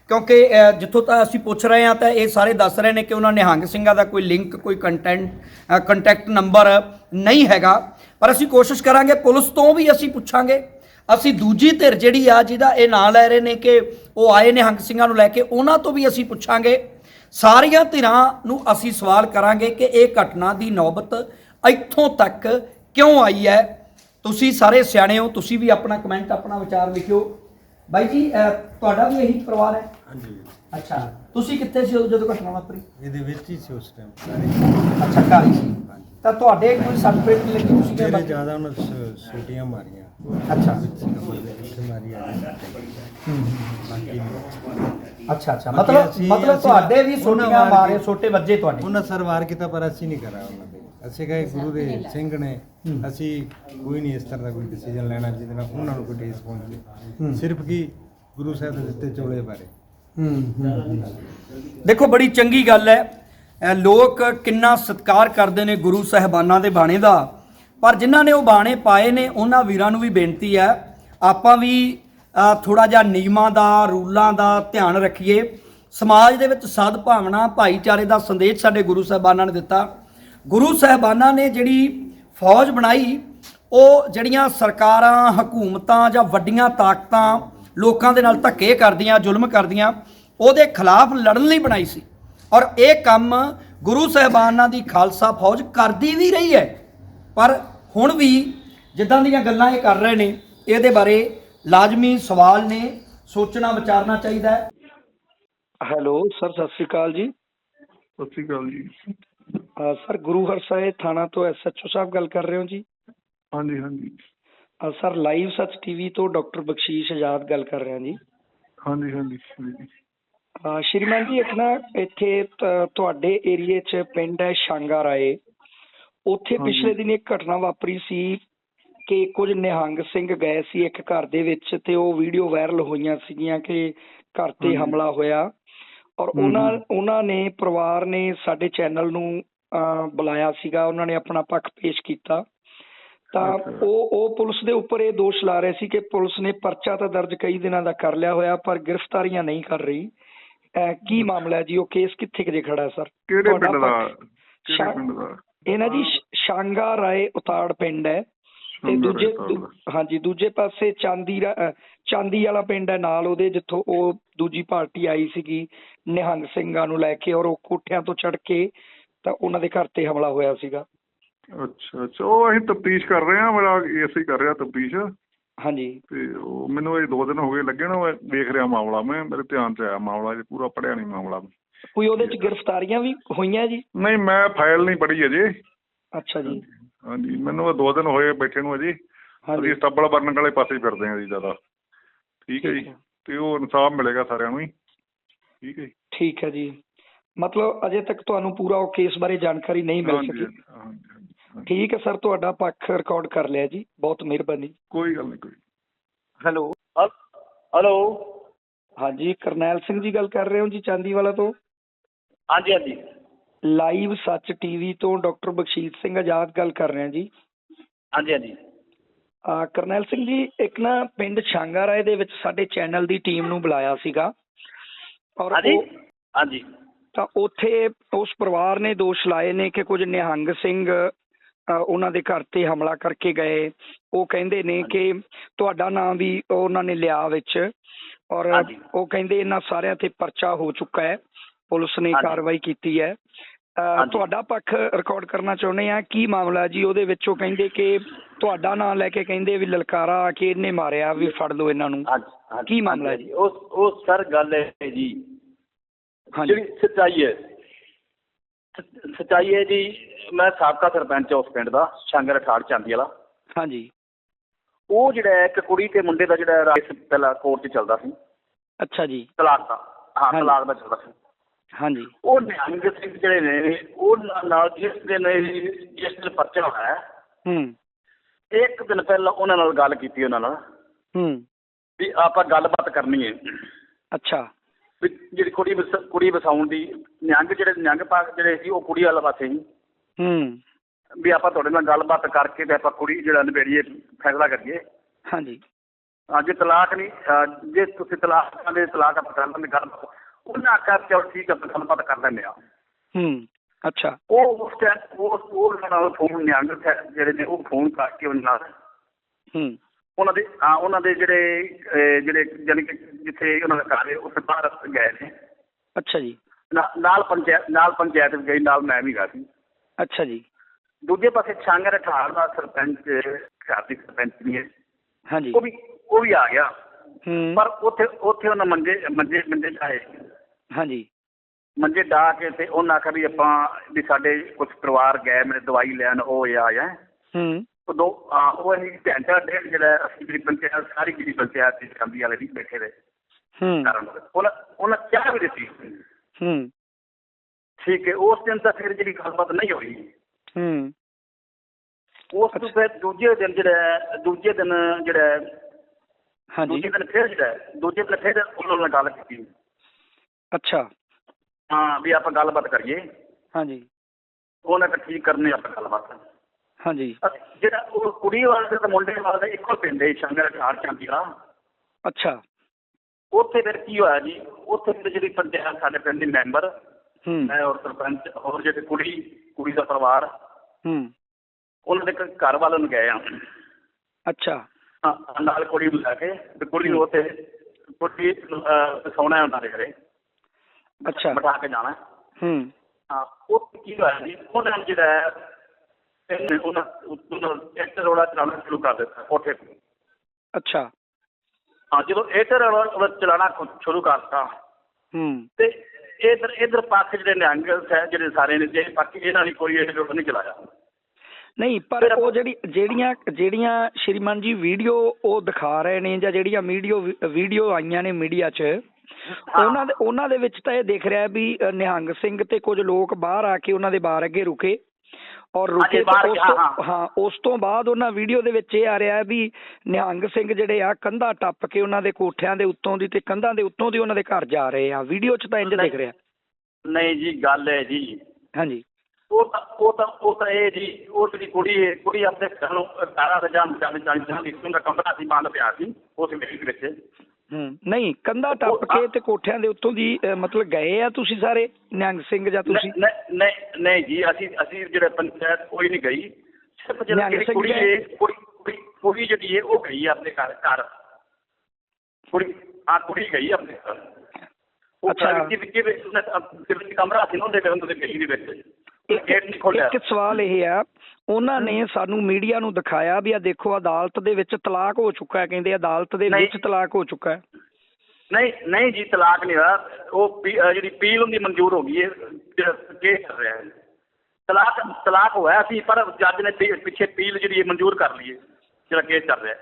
ਕਿਉਂਕਿ ਜਿੱਥੋਂ ਤਾਂ ਅਸੀਂ ਪੁੱਛ ਰਹੇ ਹਾਂ ਤਾਂ ਇਹ ਸਾਰੇ ਦੱਸ ਰਹੇ ਨੇ ਕਿ ਉਹਨਾਂ ਨਿਹੰਗ ਸਿੰਘਾਂ ਦਾ ਕੋਈ ਲਿੰਕ, ਕੋਈ ਕੰਟੈਂਟ ਕੰਟੈਕਟ ਨੰਬਰ ਨਹੀਂ ਹੈਗਾ। ਪਰ ਅਸੀਂ ਕੋਸ਼ਿਸ਼ ਕਰਾਂਗੇ, ਪੁਲਿਸ ਤੋਂ ਵੀ ਅਸੀਂ ਪੁੱਛਾਂਗੇ। ਅਸੀਂ ਦੂਜੀ ਧਿਰ ਜਿਹੜੀ ਆ, ਜਿਹਦਾ ਇਹ ਨਾਂ ਲੈ ਰਹੇ ਨੇ ਕਿ ਉਹ ਆਏ ਨਿਹੰਗ ਸਿੰਘਾਂ ਨੂੰ ਲੈ ਕੇ, ਉਹਨਾਂ ਤੋਂ ਵੀ ਅਸੀਂ ਪੁੱਛਾਂਗੇ। ਸਾਰੀਆਂ ਧਿਰਾਂ ਨੂੰ ਅਸੀਂ ਸਵਾਲ ਕਰਾਂਗੇ ਕਿ ਇਹ ਘਟਨਾ ਦੀ ਨੌਬਤ ਇੱਥੋਂ ਤੱਕ ਕਿਉਂ ਆਈ ਹੈ? ਤੁਸੀਂ ਸਾਰੇ ਸਿਆਣੇ ਹੋ, ਤੁਸੀਂ ਵੀ ਆਪਣਾ ਕਮੈਂਟ ਆਪਣਾ ਵਿਚਾਰ ਲਿਖਿਓ। ਬਾਈ ਜੀ ਅਹ, ਤੁਹਾਡਾ ਵੀ ਇਹੀ ਪਰਿਵਾਰ ਹੈ? ਹਾਂਜੀ। ਅੱਛਾ ਤੁਸੀਂ ਕਿੱਥੇ ਸੀ ਉਦੋਂ ਜਦੋਂ ਘਟਨਾ ਵਾਪਰੀ? ਇਹਦੇ ਵਿੱਚ ਹੀ ਸੀ ਉਸ ਟਾਈਮ ਅੱਛਾ ਘਰ ਹੀ ਸੀ। ਤਾਂ ਤੁਹਾਡੇ ਕੋਈ ਸਰਟੀਫਿਕੇਟ ਨਹੀਂ ਲੱਗੀ ਤੁਸੀਂ ਜਿਹੜੇ ਕਿਹਾ ਜ਼ਿਆਦਾ ਉਹਨਾਂ ਸ- ਸੂਟੀਆਂ ਮਾਰੀਆਂ। ਅੱਛਾ। ਮਾਰੀ ਆ। ਬਾਕੀ ਨਹੀਂ। ਅੱਛਾ ਅੱਛਾ। ਬਾਕੀ ਮਤਲਬ ਅਸੀਂ- ਮਤਲਬ ਅਸੀਂ ਤੁਹਾਡੇ ਵੀ ਉਹਨਾਂ ਸੋਟੀਆਂ ਵਾਰ ਮਾਰੇ ਕੀ- ਛੋਟੇ ਵੱਜੇ ਤੁਹਾਡੇ। ਉਹਨਾਂ ਸਰਵਾਰ ਕੀਤਾ ਪਰ ਅਸੀਂ ਨਹੀਂ ਕਰਾ ਉਹਨਾਂ ਦੇ। ਅਸੀਂ ਕਹੇ ਗੁਰੂ ਦੇ ਸਿੰਘ ਨੇ। ਅਸੀਂ ਕੋਈ ਨਹੀਂ ਇਸ ਤਰ੍ਹਾਂ ਦਾ ਕੋਈ ਡਿਸੀਜਨ ਲੈਣਾ ਜਿਹਦੇ ਨਾਲ ਉਹਨਾਂ ਨੂੰ ਕੋਈ ਠੇਸ ਪਹੁੰਚੇ ਸਿਰਫ ਕੀ ਗੁਰੂ ਸਾਹਿਬ ਦੇ ਦਿੱਤੇ ਚੋਲੇ ਬਾਰੇ। ਦੇਖੋ ਬੜੀ ਚੰਗੀ ਗੱਲ ਹੈ। ਲੋਕ ਕਿੰਨਾ ਸਤਿਕਾਰ ਕਰਦੇ ਨੇ ਗੁਰੂ ਸਾਹਿਬਾਨਾਂ ਦੇ ਬਾਣੇ ਦਾ। ਪਰ ਜਿਨ੍ਹਾਂ ਨੇ ਉਹ ਬਾਣੇ ਪਾਏ ਨੇ ਉਹਨਾਂ ਵੀਰਾਂ ਨੂੰ ਵੀ ਬੇਨਤੀ ਹੈ ਆਪਾਂ ਵੀ ਥੋੜਾ ਜਿਹਾ ਨਿਯਮਾਂ ਦਾ ਰੂਲਾਂ ਦਾ ਧਿਆਨ ਰੱਖੀਏ। ਸਮਾਜ ਦੇ ਵਿੱਚ ਸਦ ਭਾਵਨਾ ਭਾਈਚਾਰੇ ਦਾ ਸੰਦੇਸ਼ ਸਾਡੇ ਗੁਰੂ ਸਾਹਿਬਾਨਾਂ ਨੇ ਦਿੱਤਾ। ਗੁਰੂ ਸਾਹਿਬਾਨਾਂ ਨੇ ਜਿਹੜੀ ਫੌਜ ਬਣਾਈ ਉਹ ਜਿਹੜੀਆਂ ਸਰਕਾਰਾਂ ਹਕੂਮਤਾਂ ਜਾਂ ਵੱਡੀਆਂ ਤਾਕਤਾਂ ਲੋਕਾਂ ਦੇ ਨਾਲ ਧੱਕੇ ਕਰਦੀਆਂ ਜ਼ੁਲਮ ਕਰਦੀਆਂ ਉਹਦੇ ਖਿਲਾਫ ਲੜਨ ਲਈ ਬਣਾਈ ਸੀ। ਔਰ ਇਹ ਕੰਮ ਗੁਰੂ ਸਾਹਿਬਾਨਾਂ ਦੀ ਖਾਲਸਾ ਫੌਜ ਕਰਦੀ ਵੀ ਰਹੀ ਹੈ। ਪਰ ਹੁਣ ਵੀ ਜਿੱਦਾਂ ਦੀਆਂ ਗੱਲਾਂ ਇਹ ਕਰ ਰਹੇ ਨੇ ਇਹਦੇ ਬਾਰੇ ਲਾਜ਼ਮੀ ਸਵਾਲ ਨੇ ਸੋਚਣਾ ਵਿਚਾਰਨਾ ਚਾਹੀਦਾ ਹੈ। ਹੈਲੋ ਸਰ ਸਤਿ ਸ਼੍ਰੀ ਅਕਾਲ ਜੀ। ਸਤਿ ਸ਼੍ਰੀ ਅਕਾਲ ਜੀ। ਸਰ ਗੁਰੂ ਹਰਸਾਏ ਥਾਣਾ ਤੋਂ ਐਸਐਚਓ ਸਾਹਿਬ ਗੱਲ ਕਰ ਰਹੇ ਹੋ ਜੀ? ਹਾਂਜੀ ਹਾਂਜੀ। ਸਰ ਲਾਈਵ ਸੱਚ ਟੀਵੀ ਤੋਂ ਡਾਕਟਰ ਬਖਸ਼ੀਸ਼ ਆਜ਼ਾਦ ਗੱਲ ਕਰ ਰਿਹਾ ਜੀ। ਹਾਂਜੀ ਹਾਂਜੀ ਸ਼੍ਰੀਮਾਨ ਜੀ ਇੱਕ ਨਾ ਇੱਥੇ ਤ- ਤੁਹਾਡੇ ਏਰੀਏ 'ਚ ਪਿੰਡ ਹੈ ਸ਼ਾਂਗਾ ਰਾਏ। ਉੱਥੇ ਹਾਂਜੀ। ਪਿਛਲੇ ਦਿਨ ਇੱਕ ਘਟਨਾ ਵਾਪਰੀ ਸੀ ਕਿ ਕੁਝ ਨਿਹੰਗ ਸਿੰਘ ਗਏ ਸੀ ਇੱਕ ਘਰ ਦੇ ਵਿੱਚ ਤੇ ਉਹ ਵੀਡੀਓ ਵਾਇਰਲ ਹੋਈਆਂ ਸੀਗੀਆਂ ਕਿ ਘਰ ਤੇ ਹਾਂਜੀ। ਹਮਲਾ ਹੋਇਆ। ਔਰ ਉਹਨਾਂ। ਉਹਨਾਂ ਨੇ ਪਰਿਵਾਰ ਨੇ ਸਾਡੇ ਚੈਨਲ ਨੂੰ ਅਹ, ਬੁਲਾਇਆ ਸੀਗਾ ਉਹਨਾਂ ਨੇ ਆਪਣਾ ਪੱਖ ਪੇਸ਼ ਕੀਤਾ। ਤਾਂ। ਉਹ ਉਹ ਪੁਲਿਸ ਦੇ ਉੱਪਰ ਇਹ ਦੋਸ਼ ਲਾ ਰਹੇ ਸੀ ਕਿ ਪੁਲਿਸ ਨੇ ਪਰਚਾ ਤਾਂ ਦਰਜ ਕਈ ਦਿਨਾਂ ਦਾ ਕਰ ਲਿਆ ਹੋਇਆ ਪਰ ਗ੍ਰਿਫਤਾਰੀਆਂ ਨਹੀਂ ਕਰ ਰਹੀ। ਅਹ, ਕੀ ਮਾਮਲਾ ਹੈ ਜੀ? ਉਹ ਕੇਸ ਕਿੱਥੇ ਕੁ ਜੇ ਖੜਾ ਹੈ ਸਰ? ਕਿਹੜੇ ਪਿੰਡ ਦਾ? ਕਿਹੜੇ ਪਿੰਡ ਦਾ? ਇਹ ਨਾ ਜੀ ਸ਼- ਸ਼ਾਂਗਾ ਰਾਏ ਉਤਾੜ ਪਿੰਡ ਹੈ। ਤੇ ਦੂਜੇ ਦੂ- ਹਾਂਜੀ ਦੂਜੇ ਪਾਸੇ ਚਾਂਦੀ ਰਾ- ਚਾਂਦੀ ਵਾਲਾ ਪਿੰਡ ਹੈ ਨਾਲ ਉਹਦੇ ਜਿੱਥੋਂ ਉਹ ਦੂਜੀ ਪਾਰਟੀ ਆਈ ਸੀਗੀ ਨਿਹੰਗ ਸਿੰਘਾਂ ਨੂੰ ਲੈ ਕੇ ਔਰ ਉਹ ਕੋਠਿਆਂ ਤੋਂ ਚੜ ਕੇ ਤਾਂ ਉਹਨਾਂ ਦੇ ਘਰ ਤੇ ਹਮਲਾ ਹੋਇਆ ਸੀਗਾ। ਅੱਛਾ ਅੱਛਾ ਉਹ ਅਸੀਂ ਤਫਤੀਸ਼ ਕਰ ਰਹੇ ਹਾਂ ਮੇਰਾ ਏਸੀ ਕਰ ਰਿਹਾ ਤਫਤੀਸ਼। ਹਾਂਜੀ। ਤੇ ਉਹ ਮੈਨੂੰ ਇਹ ਦੋ ਦਿਨ ਹੋ ਗਏ ਲੱਗੇ ਨਾ ਮੈਂ ਦੇਖ ਰਿਹਾ ਮਾਮਲਾ ਮੈਂ ਮੇਰੇ ਧਿਆਨ 'ਚ ਆਇਆ ਮਾਮਲਾ ਜੇ ਪੂਰਾ ਪੜਿਆ ਨਹੀਂ ਮਾਮਲਾ। ਕੋਈ ਉਹਦੇ ਚ ਗ੍ਰਿਫਤਾਰੀਆਂ ਵੀ ਹੋਈਆਂ ਜੀ? ਨਹੀਂ ਮੈਂ ਫਾਈਲ ਨਹੀਂ ਪੜ੍ਹੀ ਅਜੇ। ਅੱਛਾ ਜੀ। ਹਾਂਜੀ ਮੈਨੂੰ ਇਹ ਦੋ ਦਿਨ ਹੋਏ ਬੈਠੇ ਨੂੰ ਅਜੇ। ਹਾਂਜੀ। ਅਸੀਂ ਸਟੱਬਲ ਬਰਨ ਵਾਲੇ ਪਾਸੇ ਫਿਰਦੇ ਹਾਂ ਜੀ ਜ਼ਿਆਦਾ। ਠੀਕ ਹੈ ਜੀ। ਤੇ ਉਹ ਇਨਸਾਫ ਮਿਲੇਗਾ ਸਾਰਿਆਂ ਨੂੰ ਹੀ। ਠੀਕ ਹੈ ਜੀ। ਠੀਕ ਹੈ ਜੀ। ਮਤਲਬ ਅਜੇ ਤੱਕ ਤੁਹਾਨੂੰ ਪੂਰਾ ਉਹ ਕੇਸ ਬਾਰੇ ਜਾਣਕਾਰੀ ਨਹੀਂ ਮਿਲ ਹਾਂਜੀ ਸਕੀ। ਹਾਂਜੀ, ਹਾਂਜੀ ਹਾਂਜੀ। ਠੀਕ ਹੈ ਸਰ ਤੁਹਾਡਾ ਪੱਖ ਰਿਕਾਰਡ ਕਰ ਲਿਆ ਜੀ। ਬਹੁਤ ਮਿਹਰਬਾਨੀ। ਕੋਈ ਗੱਲ ਨਹੀਂ ਕੋਈ ਹੈਲੋ। ਹੈਲੋ ਹਾਂਜੀ ਕਰਨੈਲ ਸਿੰਘ ਜੀ ਗੱਲ ਕਰ ਰਹੇ ਹੋ ਜੀ ਚਾਂਦੀਵਾਲਾ ਤੋਂ? ਹਾਂਜੀ ਹਾਂਜੀ। ਲਾਈਵ ਸੱਚ ਟੀਵੀ ਤੋਂ ਡਾਕਟਰ ਬਖਸ਼ੀਸ਼ ਸਿੰਘ ਆਜ਼ਾਦ ਗੱਲ ਕਰ ਰਹੇ ਹਾਂ ਜੀ। ਹਾਂਜੀ ਹਾਂਜੀ। ਕਰਨੈਲ ਸਿੰਘ ਜੀ ਇੱਕ ਨਾ ਪਿੰਡ ਛਾਂਗਾ ਰਾਏ ਦੇ ਵਿੱਚ ਸਾਡੇ ਚੈਨਲ ਦੀ ਟੀਮ ਨੂੰ ਬੁਲਾਇਆ ਸੀਗਾ। ਔਰ ਹਾਂਜੀ? ਉਹ ਹਾਂਜੀ। ਤਾਂ ਉੱਥੇ ਉਸ ਪਰਿਵਾਰ ਨੇ ਦੋਸ਼ ਲਾਏ ਨੇ ਕਿ ਕੁਝ ਨਿਹੰਗ ਸਿੰਘ ਉਹਨਾਂ ਦੇ ਘਰ ਤੇ ਹਮਲਾ ਕਰਕੇ ਗਏ। ਉਹ ਕਹਿੰਦੇ ਨੇ ਕਿ ਤੁਹਾਡਾ ਨਾਮ ਵੀ ਉਹਨਾਂ ਨੇ ਲਿਆ ਵਿੱਚ। ਔਰ। ਉਹ ਕਹਿੰਦੇ ਇਹਨਾਂ ਸਾਰਿਆਂ ਤੇ ਪਰਚਾ ਹੋ ਚੁੱਕਾ ਹੈ। ਪੁਲਿਸ ਨੇ। ਕਾਰਵਾਈ ਕੀਤੀ ਹੈ। ਤੁਹਾਡਾ ਪੱਖ ਰਿਕਾਰਡ ਕਰਨਾ ਚਾਹੁੰਦੇ ਆ ਕੀ ਮਾਮਲਾ ਜੀ? ਉਹਦੇ ਵਿੱਚ ਉਹ ਕਹਿੰਦੇ ਕਿ ਤੁਹਾਡਾ ਨਾਮ ਲੈ ਕੇ ਕਹਿੰਦੇ ਵੀ ਲਲਕਾਰਾ ਆ ਕੇ ਇਹਨੇ ਮਾਰਿਆ ਵੀ ਫੜ ਲਓ ਇਹਨਾਂ ਨੂੰ। ਕੀ ਮਾਮਲਾ ਹਾਂਜੀ, ਉਸ ਉਹ ਸਰ ਗੱਲ ਹੈ ਜੀ। ਜਿਹੜੀ ਸੱਚਾਈ ਹੈ। ਸੱਚਾਈ ਹੈ ਜੀ ਮੈਂ ਸਾਬਕਾ ਸਰਪੰਚ ਉਸ ਪਿੰਡ ਦਾ ਸ਼ੰਗਰ ਠਾੜ ਚਾਂਦੀ ਵਾਲਾ। ਹਾਂਜੀ। ਉਹ ਜਿਹੜਾ ਇੱਕ ਕੁੜੀ ਤੇ ਮੁੰਡੇ ਦਾ ਜਿਹੜਾ ਰਾਇਸ ਪਹਿਲਾਂ ਕੋਰਟ 'ਚ ਚੱਲਦਾ ਸੀ। ਅੱਛਾ ਜੀ। ਤਲਾਕ ਦਾ। ਹਾਂ। ਤਲਾਕ ਦਾ ਚੱਲਦਾ ਸੀ। ਹਾਂਜੀ। ਉਹ ਨਿਹੰਗ ਸਿੰਘ ਜਿਹੜੇ ਨੇ ਉਹ ਨਾਲ- ਨਾਲ ਜਿਸ ਦਿਨ ਇਹ- ਜਿਸ ਦਿਨ ਪਰਚਾ ਹੋਇਆ ਹੈ, ਹੂੰ ਇੱਕ ਦਿਨ ਪਹਿਲਾਂ ਉਹਨਾਂ ਨਾਲ ਗੱਲ ਕੀਤੀ ਉਹਨਾਂ ਨਾਲ ਹੂੰ। ਵੀ ਆਪਾਂ ਗੱਲਬਾਤ ਕਰਨੀ ਹੈ। ਅੱਛਾ। ਵੀ ਜਿਹੜੀ ਕੁੜੀ ਕੁੜੀ ਵਸਾਉਣ ਦੀ ਨਿਹੰਗ ਜਿਹੜੇ ਨਿਹੰਗ ਪਾਕ ਜਿਹੜੇ ਸੀ ਉਹ ਕੁੜੀ ਵਾਲਾ ਪਾਸੇ ਸੀ। ਹੂੰ। ਵੀ ਆਪਾਂ ਤੁਹਾਡੇ ਨਾਲ ਗੱਲਬਾਤ ਕਰਕੇ ਤੇ ਆਪਾਂ ਕੁੜੀ ਜਿਹੜਾ ਨਿਬੇੜੀਏ ਫੈਸਲਾ ਕਰੀਏ। ਹਾਂਜੀ। ਅੱਜ ਤਲਾਕ ਨਹੀਂ ਜੇ ਤੁਸੀਂ ਤਲਾਕ ਕਹਿੰਦੇ ਤਲਾਕ ਆਪਾਂ ਕਰ ਲੈਂਦੇ ਗੱਲ ਉਹਨਾਂ ਆਖਿਆ ਚਲੋ ਠੀਕ ਹੈ ਗੱਲਬਾਤ ਕਰ ਲੈਂਦੇ ਆ ਹੂੰ ਅੱਛਾ। ਉਹ ਉਸ ਟਾਈਮ ਉਹ ਉਹ ਨਾਲ ਫੋਨ ਨਿਹੰਗ ਥੇ- ਜਿਹੜੇ ਨੇ ਉਹ ਫੋਨ ਕਰਕੇ ਉਹਨਾਂ ਨਾਲ। ਹੂੰ। ਉਹਨਾਂ ਦੇ ਹਾਂ ਉਹਨਾਂ ਦੇ ਜਿਹੜੇ ਜਿਹੜੇ ਜਾਣੀ ਕਿ ਜਿੱਥੇ ਉਹਨਾਂ ਦਾ ਘਰ ਹੈ ਉੱਥੇ ਬਾਹਰ ਗਏ ਨੇ। ਅੱਛਾ ਜੀ। ਨਾਲ ਪੰਚਾਇਤ ਨਾਲ ਪੰਚਾਇਤ ਵੀ ਗਈ ਨਾਲ ਮੈਂ ਵੀ ਗਿਆ ਸੀ। ਅੱਛਾ ਜੀ। ਦੂਜੇ ਪਾਸੇ ਛਾਂਗਰ ਠਾੜ ਦਾ ਸਰਪੰਚ ਘਰ ਦੀ ਸਰਪੰਚ ਨਹੀਂ ਹੈ। ਹਾਂਜੀ। ਉਹ ਵੀ ਉਹ ਵੀ ਆ ਗਿਆ। ਪਰ ਉੱਥੇ ਉੱਥੇ ਉਹਨਾਂ ਮੰਜੇ ਮੰਜੇ ਮੰਜੇ ਡਾਏ ਹਾਂਜੀ। ਮੰਜੇ ਡਾ ਕੇ ਤੇ ਉਹਨਾਂ ਆਖਿਆ ਵੀ ਆਪਾਂ ਵੀ ਸਾਡੇ ਕੁਝ ਪਰਿਵਾਰ ਗਏ ਮੇਰੇ ਦਵਾਈ ਲੈਣ ਉਹ ਆ ਆ ਹੂੰ। ਉਹ ਦੋ ਹਾਂ, ਉਹ ਅਸੀਂ ਘੰਟਾ ਡੇਢ ਜਿਹੜਾ ਅਸੀਂ ਜਿਹੜੀ ਪੰਚਾਇਤ ਸਾਰੀ ਜਿਹੜੀ ਪੰਚਾਇਤ ਦੀ ਕੰਬੀ ਵਾਲੇ ਵੀ ਬੈਠੇ ਰਹੇ। ਹੂੰ। ਕਰਨ ਉਹਨਾਂ ਉਹਨਾਂ ਚਾਹ ਵੀ ਦਿੱਤੀ। ਹੂੰ। ਠੀਕ ਹੈ ਉਸ ਦਿਨ ਤਾਂ ਫਿਰ ਜਿਹੜੀ ਗੱਲਬਾਤ ਨਹੀਂ ਹੋਈ। ਹੂੰ। ਉਸ ਤੋਂ ਫਿਰ ਦੂਜੇ ਦਿਨ ਜਿਹੜਾ ਦੂਜੇ ਦਿਨ ਜਿਹੜਾ ਦੂਜੇ ਦਿਨ ਫਿਰ ਜਿਹੜਾ ਦੂਜੇ ਦਿਨ ਫਿਰ ਉਹਨਾਂ ਨਾਲ ਗੱਲ ਕੀਤੀ। ਅੱਛਾ। ਹਾਂ ਵੀ ਆਪਾਂ ਗੱਲਬਾਤ ਕਰੀਏ। ਹਾਂਜੀ। ਉਹਨਾਂ ਨੇ ਠੀਕ ਕਰਨੀ ਆਪਾਂ ਗੱਲਬਾਤ। ਹਾਂਜੀ। ਜਿਹੜਾ ਉਹ ਕੁੜੀ ਵਾਲੇ ਤੇ ਮੁੰਡੇ ਵਾਲੇ ਦਾ ਇੱਕੋ ਪਿੰਡ ਹੈ ਸ਼ੰਗਰ ਘਾਟ ਚਾਂਦੀ ਦਾ ਅੱਛਾ। ਉੱਥੇ ਫਿਰ ਕੀ ਹੋਇਆ ਜੀ? ਉੱਥੇ ਫਿਰ ਜਿਹੜੀ ਪੰਚਾਇਤ ਸਾਡੇ ਪਿੰਡ ਦੇ ਮੈਂਬਰ ਹੂੰ। ਮੈਂ ਔਰ ਸਰਪੰਚ ਔਰ ਜਿਹੜੇ ਕੁੜੀ ਕੁੜੀ ਦਾ ਪਰਿਵਾਰ। ਹੂੰ। ਉਹਨਾਂ ਦੇ ਘਰ ਵਾਲਿਆਂ ਨੂੰ ਗਏ ਆ। ਅੱਛਾ। ਹਾਂ, ਨਾਲ ਕੁੜੀ ਨੂੰ ਲੈ ਕੇ ਤੇ ਕੁੜੀ ਨੂੰ ਉੱਥੇ ਕੁੜੀ ਸੌਣਾ ਉਹਨਾਂ ਦੇ ਘਰੇ। ਅੱਛਾ। ਬਿਠਾ ਕੇ ਜਾਣਾ ਹੈ। ਹੂੰ। ਉਹ ਕੀ ਹੋਇਆ ਜੀ ਉਹਨਾਂ ਨੇ ਜਿਹੜਾ ਹੈ, ਉਹਨਾਂ ਉਹਨਾਂ ਇੱਕ ਰੋੜਾ ਚਲਾਉਣਾ ਸ਼ੁਰੂ ਕਰ ਦਿੱਤਾ ਕੋਠੇ ਤੇ। ਅੱਛਾ। ਹਾਂ ਜਦੋਂ ਇਹ ਰੋੜਾ ਚਲਾਉਣਾ ਸ਼ੁਰੂ ਕਰਤਾ। ਹੂੰ। ਤੇ ਇਧਰ ਇਧਰ ਪਾਸੇ ਜਿਹੜੇ ਨਿਹੰਗ ਹੈ ਜਿਹੜੇ ਸਾਰੇ ਨੇ ਜੇ ਬਾਕੀ ਇਹਨਾਂ ਨੇ ਕੋਈ ਇਹ ਰੋੜਾ ਨਹੀਂ ਚਲਾਇਆ। ਨਹੀਂ ਪਰ ਉਹ ਜਿਹੜੀ ਜਿਹੜੀਆਂ ਜਿਹੜੀਆਂ ਸ਼੍ਰੀਮਾਨ ਜੀ ਵੀਡੀਓ ਉਹ ਦਿਖਾ ਰਹੇ ਨੇ ਜਾਂ ਜਿਹੜੀਆਂ ਵੀਡੀਓ ਵੀਡੀਓ ਆਈਆਂ ਨੇ ਮੀਡੀਆ 'ਚ ਉਹਨਾਂ ਦੇ ਉਹਨਾਂ ਦੇ ਵਿੱਚ ਤਾਂ ਇਹ ਦਿਖ ਰਿਹਾ ਵੀ ਨਿਹੰਗ ਸਿੰਘ ਤੇ ਕੁਝ ਲੋਕ ਬਾਹਰ ਆ ਕੇ ਉਹਨਾਂ ਦੇ ਬਾਰ ਅੱਗੇ ਰੁਕੇ ਔਰ ਰੁਕੇ ਬਾਹਰ ਉਸ। ਹਾਂ। ਉਸ ਤੋਂ ਬਾਅਦ ਉਹਨਾਂ ਵੀਡੀਓ ਦੇ ਵਿੱਚ ਇਹ ਆ ਰਿਹਾ ਵੀ ਨਿਹੰਗ ਸਿੰਘ ਜਿਹੜੇ ਆ ਕੰਧਾ ਟੱਪ ਕੇ ਉਹਨਾਂ ਦੇ ਕੋਠਿਆਂ ਦੇ ਉੱਤੋਂ ਦੀ ਤੇ ਕੰਧਾਂ ਦੇ ਉੱਤੋਂ ਦੀ ਉਹਨਾਂ ਦੇ ਘਰ ਜਾ ਰਹੇ ਆ। ਵੀਡੀਓ 'ਚ ਤਾਂ ਇੰਜ ਦਿਖ ਰਿਹਾ। ਨਹੀਂ ਜੀ ਗੱਲ ਹੈ ਜੀ। ਹਾਂਜੀ। ਉਹ ਤਾਂ ਉਹ ਤਾਂ ਉਹ ਤਾਂ ਇਹ ਜੀ ਉਹ ਜਿਹੜੀ ਕੁੜੀ ਹੈ ਕੁੜੀ ਆਪਣੇ ਘਰੋਂ ਤਾਰਾ ਦਾ ਜਾਨ ਚਾਲੀ ਚਾਲੀ ਜਾਨ ਦੀ ਦਾ ਕਮਰਾ ਸੀ ਬੰਦ ਪਿਆ ਸੀ ਉਸ ਮੇਰੀ ਵਿੱਚ। ਹੂੰ ਨਹੀਂ ਕੰਧਾ ਟੱਪ ਕੇ ਤੇ ਕੋਠਿਆਂ ਦੇ ਉੱਤੋਂ ਦੀ ਮਤਲਬ ਗਏ ਆ ਤੁਸੀਂ ਸਾਰੇ ਨਿਹੰਗ ਸਿੰਘ ਜਾਂ ਤੁਸੀਂ? ਨਹੀਂ ਨਹੀਂ- ਜੀ ਅਸੀਂ ਅਸੀਂ ਜਿਹੜੇ ਪੰਚਾਇਤ ਕੋਈ ਨਹੀਂ ਗਈ। ਸਿਰਫ ਜਿਹੜੀ ਕੁੜੀ। ਹੈ ਕੁੜੀ ਕੁੜੀ ਜਿਹੜੀ ਹੈ ਉਹ ਗਈ ਆਪਣੇ ਘਰ ਘਰ। ਕੁੜੀ ਆ ਕੁੜੀ ਗਈ ਆਪਣੇ ਘਰ। ਅੱਛਾ। ਅਹ ਦੇ ਵਿੱਚ ਕਮਰਾ ਸੀ ਨਾ ਉਹਦੇ ਵਿੱਚ ਉਹਦੇ ਗਈ ਦੇ ਵਿੱਚ। ਇੱਕ ਸਵਾਲ ਇਹ ਆ ਉਹਨਾਂ ਨੇ ਸਾਨੂੰ ਮੀਡੀਆ ਨੂੰ ਦਿਖਾਇਆ ਵੀ ਆ ਦੇਖੋ ਅਦਾਲਤ ਦੇ ਵਿੱਚ ਤਲਾਕ ਹੋ ਚੁੱਕਾ ਹੈ ਕਹਿੰਦੇ ਅਦਾਲਤ ਦੇ। ਵਿੱਚ ਤਲਾਕ ਹੋ ਚੁੱਕਾ ਹੈ। ਨਹੀਂ ਨਹੀਂ ਜੀ ਤਲਾਕ ਨਹੀਂ ਹੋਇਆ। ਉਹ ਜਿਹੜੀ ਪੀਲ ਹੁੰਦੀ ਮਨਜ਼ੂਰ ਹੋ ਗਈ ਹੈ ਕੇਸ ਕਰ ਰਿਹਾ ਹੈ। ਤਲਾਕ ਤਲਾਕ ਹੋਇਆ ਸੀ ਪਰ ਜੱਜ ਨੇ ਪਿੱਛੇ ਪੀਲ ਜਿਹੜੀ ਮਨਜ਼ੂਰ ਕਰ ਲਈ ਹੈ ਜਿਹੜਾ ਕੇਸ ਚੱਲ ਰਿਹਾ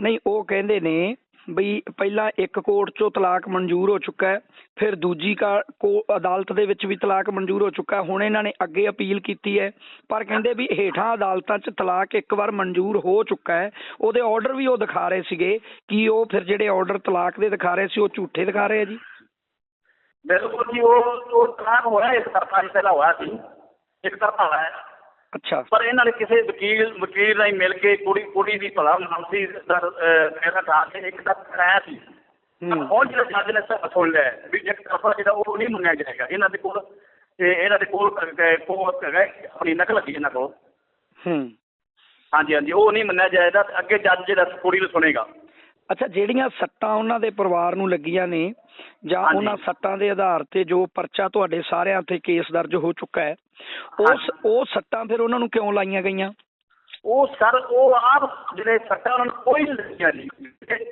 ਨਹੀਂ ਉਹ ਕਹਿੰਦੇ ਨੇ ਬਈ ਪਹਿਲਾਂ ਇੱਕ ਕੋਰਟ 'ਚੋਂ ਤਲਾਕ ਮਨਜ਼ੂਰ ਹੋ ਚੁੱਕਾ ਹੈ, ਫਿਰ ਦੂਜੀ ਕੋ ਅਦਾਲਤ ਦੇ ਵਿੱਚ ਵੀ ਤਲਾਕ ਮਨਜ਼ੂਰ ਹੋ ਚੁੱਕਾ ਹੁਣ ਇਹਨਾਂ ਨੇ ਅੱਗੇ ਅਪੀਲ ਕੀਤੀ ਹੈ, ਪਰ ਕਹਿੰਦੇ ਵੀ ਹੇਠਾਂ ਅਦਾਲਤਾਂ 'ਚ ਤਲਾਕ ਇੱਕ ਵਾਰ ਮਨਜ਼ੂਰ ਹੋ ਚੁੱਕਾ ਹੈ। ਉਹਦੇ ਆਰਡਰ ਵੀ ਉਹ ਦਿਖਾ ਰਹੇ ਸੀਗੇ, ਕਿ ਉਹ ਫਿਰ ਜਿਹੜੇ ਆਰਡਰ ਤਲਾਕ ਦੇ ਦਿਖਾ ਰਹੇ ਸੀ, ਉਹ ਝੂਠੇ ਦਿਖਾ ਰਹੇ ਆ ਜੀ? ਬਿਲਕੁਲ ਜੀ, ਉਹ ਉਹ ਤਲਾਕ ਹੋਇਆ, ਇੱਕ ਤਰਫਾ ਹੀ ਪਹਿਲਾਂ ਹੋਇਆ ਸੀ, ਇੱਕ ਤਰਫਾ ਹੋਇਆ। ਅੱਛਾ। ਪਰ ਇਹਨਾਂ ਨੇ ਕਿਸੇ ਵਕੀਲ ਵਕੀਲ ਨਾਲ ਮਿਲ ਕੇ ਕੁੜੀ ਕੁੜੀ ਦੀ ਭਲਾ ਮਾਨਸੀ ਦਾ ਫੈਸਲਾ ਠਾ ਕੇ ਇੱਕ ਤਰਫਾ ਕਰਾਇਆ ਸੀ। ਹੁਣ ਜਿਹੜਾ ਜੱਜ ਨੇ ਸਭ ਸੁਣ ਲਿਆ ਵੀ ਇੱਕ ਤਰਫਾ ਜਿਹੜਾ ਉਹ ਨਹੀਂ ਮੰਨਿਆ ਜਾਏਗਾ। ਇਹਨਾਂ ਦੇ ਕੋਲ ਤੇ ਇਹਨਾਂ ਦੇ ਕੋਲ ਕੋਲ ਆਪਣੀ ਨਕਲ ਲੱਗੀ ਇਹਨਾਂ ਕੋਲ। ਹੂੰ। ਹਾਂਜੀ ਹਾਂਜੀ ਉਹ ਨਹੀਂ ਮੰਨਿਆ ਜਾਏਗਾ ਤੇ ਅੱਗੇ ਜੱਜ ਜਿਹੜਾ ਕੁੜੀ ਨੂੰ ਸੁਣੇਗਾ। ਅੱਛਾ ਜਿਹੜੀਆਂ ਸੱਟਾਂ ਉਹਨਾਂ ਦੇ ਪਰਿਵਾਰ ਨੂੰ ਲੱਗੀਆਂ ਨੇ ਜਾਂ। ਉਹਨਾਂ ਸੱਟਾਂ ਦੇ ਆਧਾਰ ਤੇ ਜੋ ਪਰਚਾ ਤੁਹਾਡੇ ਸਾਰਿਆਂ ਤੇ ਕੇਸ ਦਰਜ ਹੋ ਚੁੱਕਾ ਹੈ ਉਸ ਉਹ ਸੱਟਾਂ ਫਿਰ ਉਹਨਾਂ ਨੂੰ ਕਿਉਂ ਲਾਈਆਂ ਗਈਆਂ? ਉਹ ਸਰ ਉਹ ਆਪ ਜਿਹੜੇ ਸੱਟਾਂ ਉਹਨਾਂ ਨੂੰ ਕੋਈ ਨਹੀਂ ਲੱਗੀਆਂ ਜੀ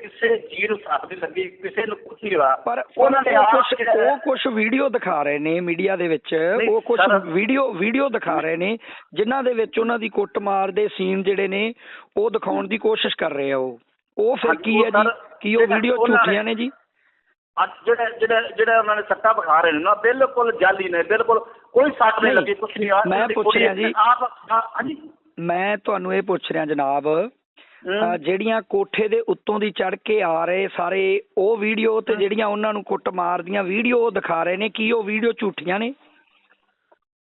ਕਿਸੇ ਜੀਅ ਨੂੰ ਸੱਟ ਨਹੀਂ ਲੱਗੀ ਕਿਸੇ ਨੂੰ ਕੁਝ ਨਹੀਂ ਹੋਇਆ। ਪਰ ਉਹਨਾਂ ਨੇ ਕੁਝ ਉਹ ਕੁਝ ਵੀਡੀਓ ਦਿਖਾ ਰਹੇ ਨੇ ਮੀਡੀਆ ਦੇ ਵਿੱਚ। ਉਹ ਕੁਝ ਵੀਡੀਓ ਵੀਡੀਓ ਦਿਖਾ ਰਹੇ ਨੇ ਜਿਨ੍ਹਾਂ ਦੇ ਵਿੱਚ ਉਹਨਾਂ ਦੀ ਕੁੱਟਮਾਰ ਦੇ ਸੀਨ ਜਿਹੜੇ ਨੇ ਉਹ ਦਿਖਾਉਣ ਦੀ ਕੋਸ਼ਿਸ਼ ਕਰ ਰਹੇ ਆ ਉਹ। ਉਹ ਫਿਰ ਕੀ ਹੈ ਜੀ? ਕੀ ਉਹ ਵੀਡੀਓ ਝੂਠੀਆਂ ਨੇ ਜੀ? ਅੱਜ ਜਿਹੜੇ ਜਿਹੜੇ ਜਿਹੜੇ ਉਹਨਾਂ ਨੇ ਸੱਟਾ ਵਿਖਾ ਰਹੇ ਨੇ ਨਾ ਬਿਲਕੁਲ ਜਾਲੀ ਨੇ ਬਿਲਕੁਲ ਕੋਈ ਸੱਟ ਨਹੀਂ ਲੱਗੀ ਕੁਝ ਨਹੀਂ। ਆ ਮੈਂ ਪੁੱਛ ਰਿਹਾ ਜੀ। ਆਪ ਹਾਂਜੀ। ਮੈਂ ਤੁਹਾਨੂੰ ਇਹ ਪੁੱਛ ਰਿਹਾ ਜਨਾਬ ਜਿਹੜੀਆਂ ਕੋਠੇ ਦੇ ਉੱਤੋਂ ਦੀ ਚੜ ਕੇ ਆ ਰਹੇ ਸਾਰੇ ਉਹ ਵੀਡੀਓ ਤੇ ਜਿਹੜੀਆਂ ਉਹਨਾਂ ਨੂੰ ਕੁੱਟ ਮਾਰਦੀਆਂ ਵੀਡੀਓ ਉਹ ਦਿਖਾ ਰਹੇ ਨੇ ਕੀ ਉਹ ਵੀਡੀਓ ਝੂਠੀਆਂ ਨੇ?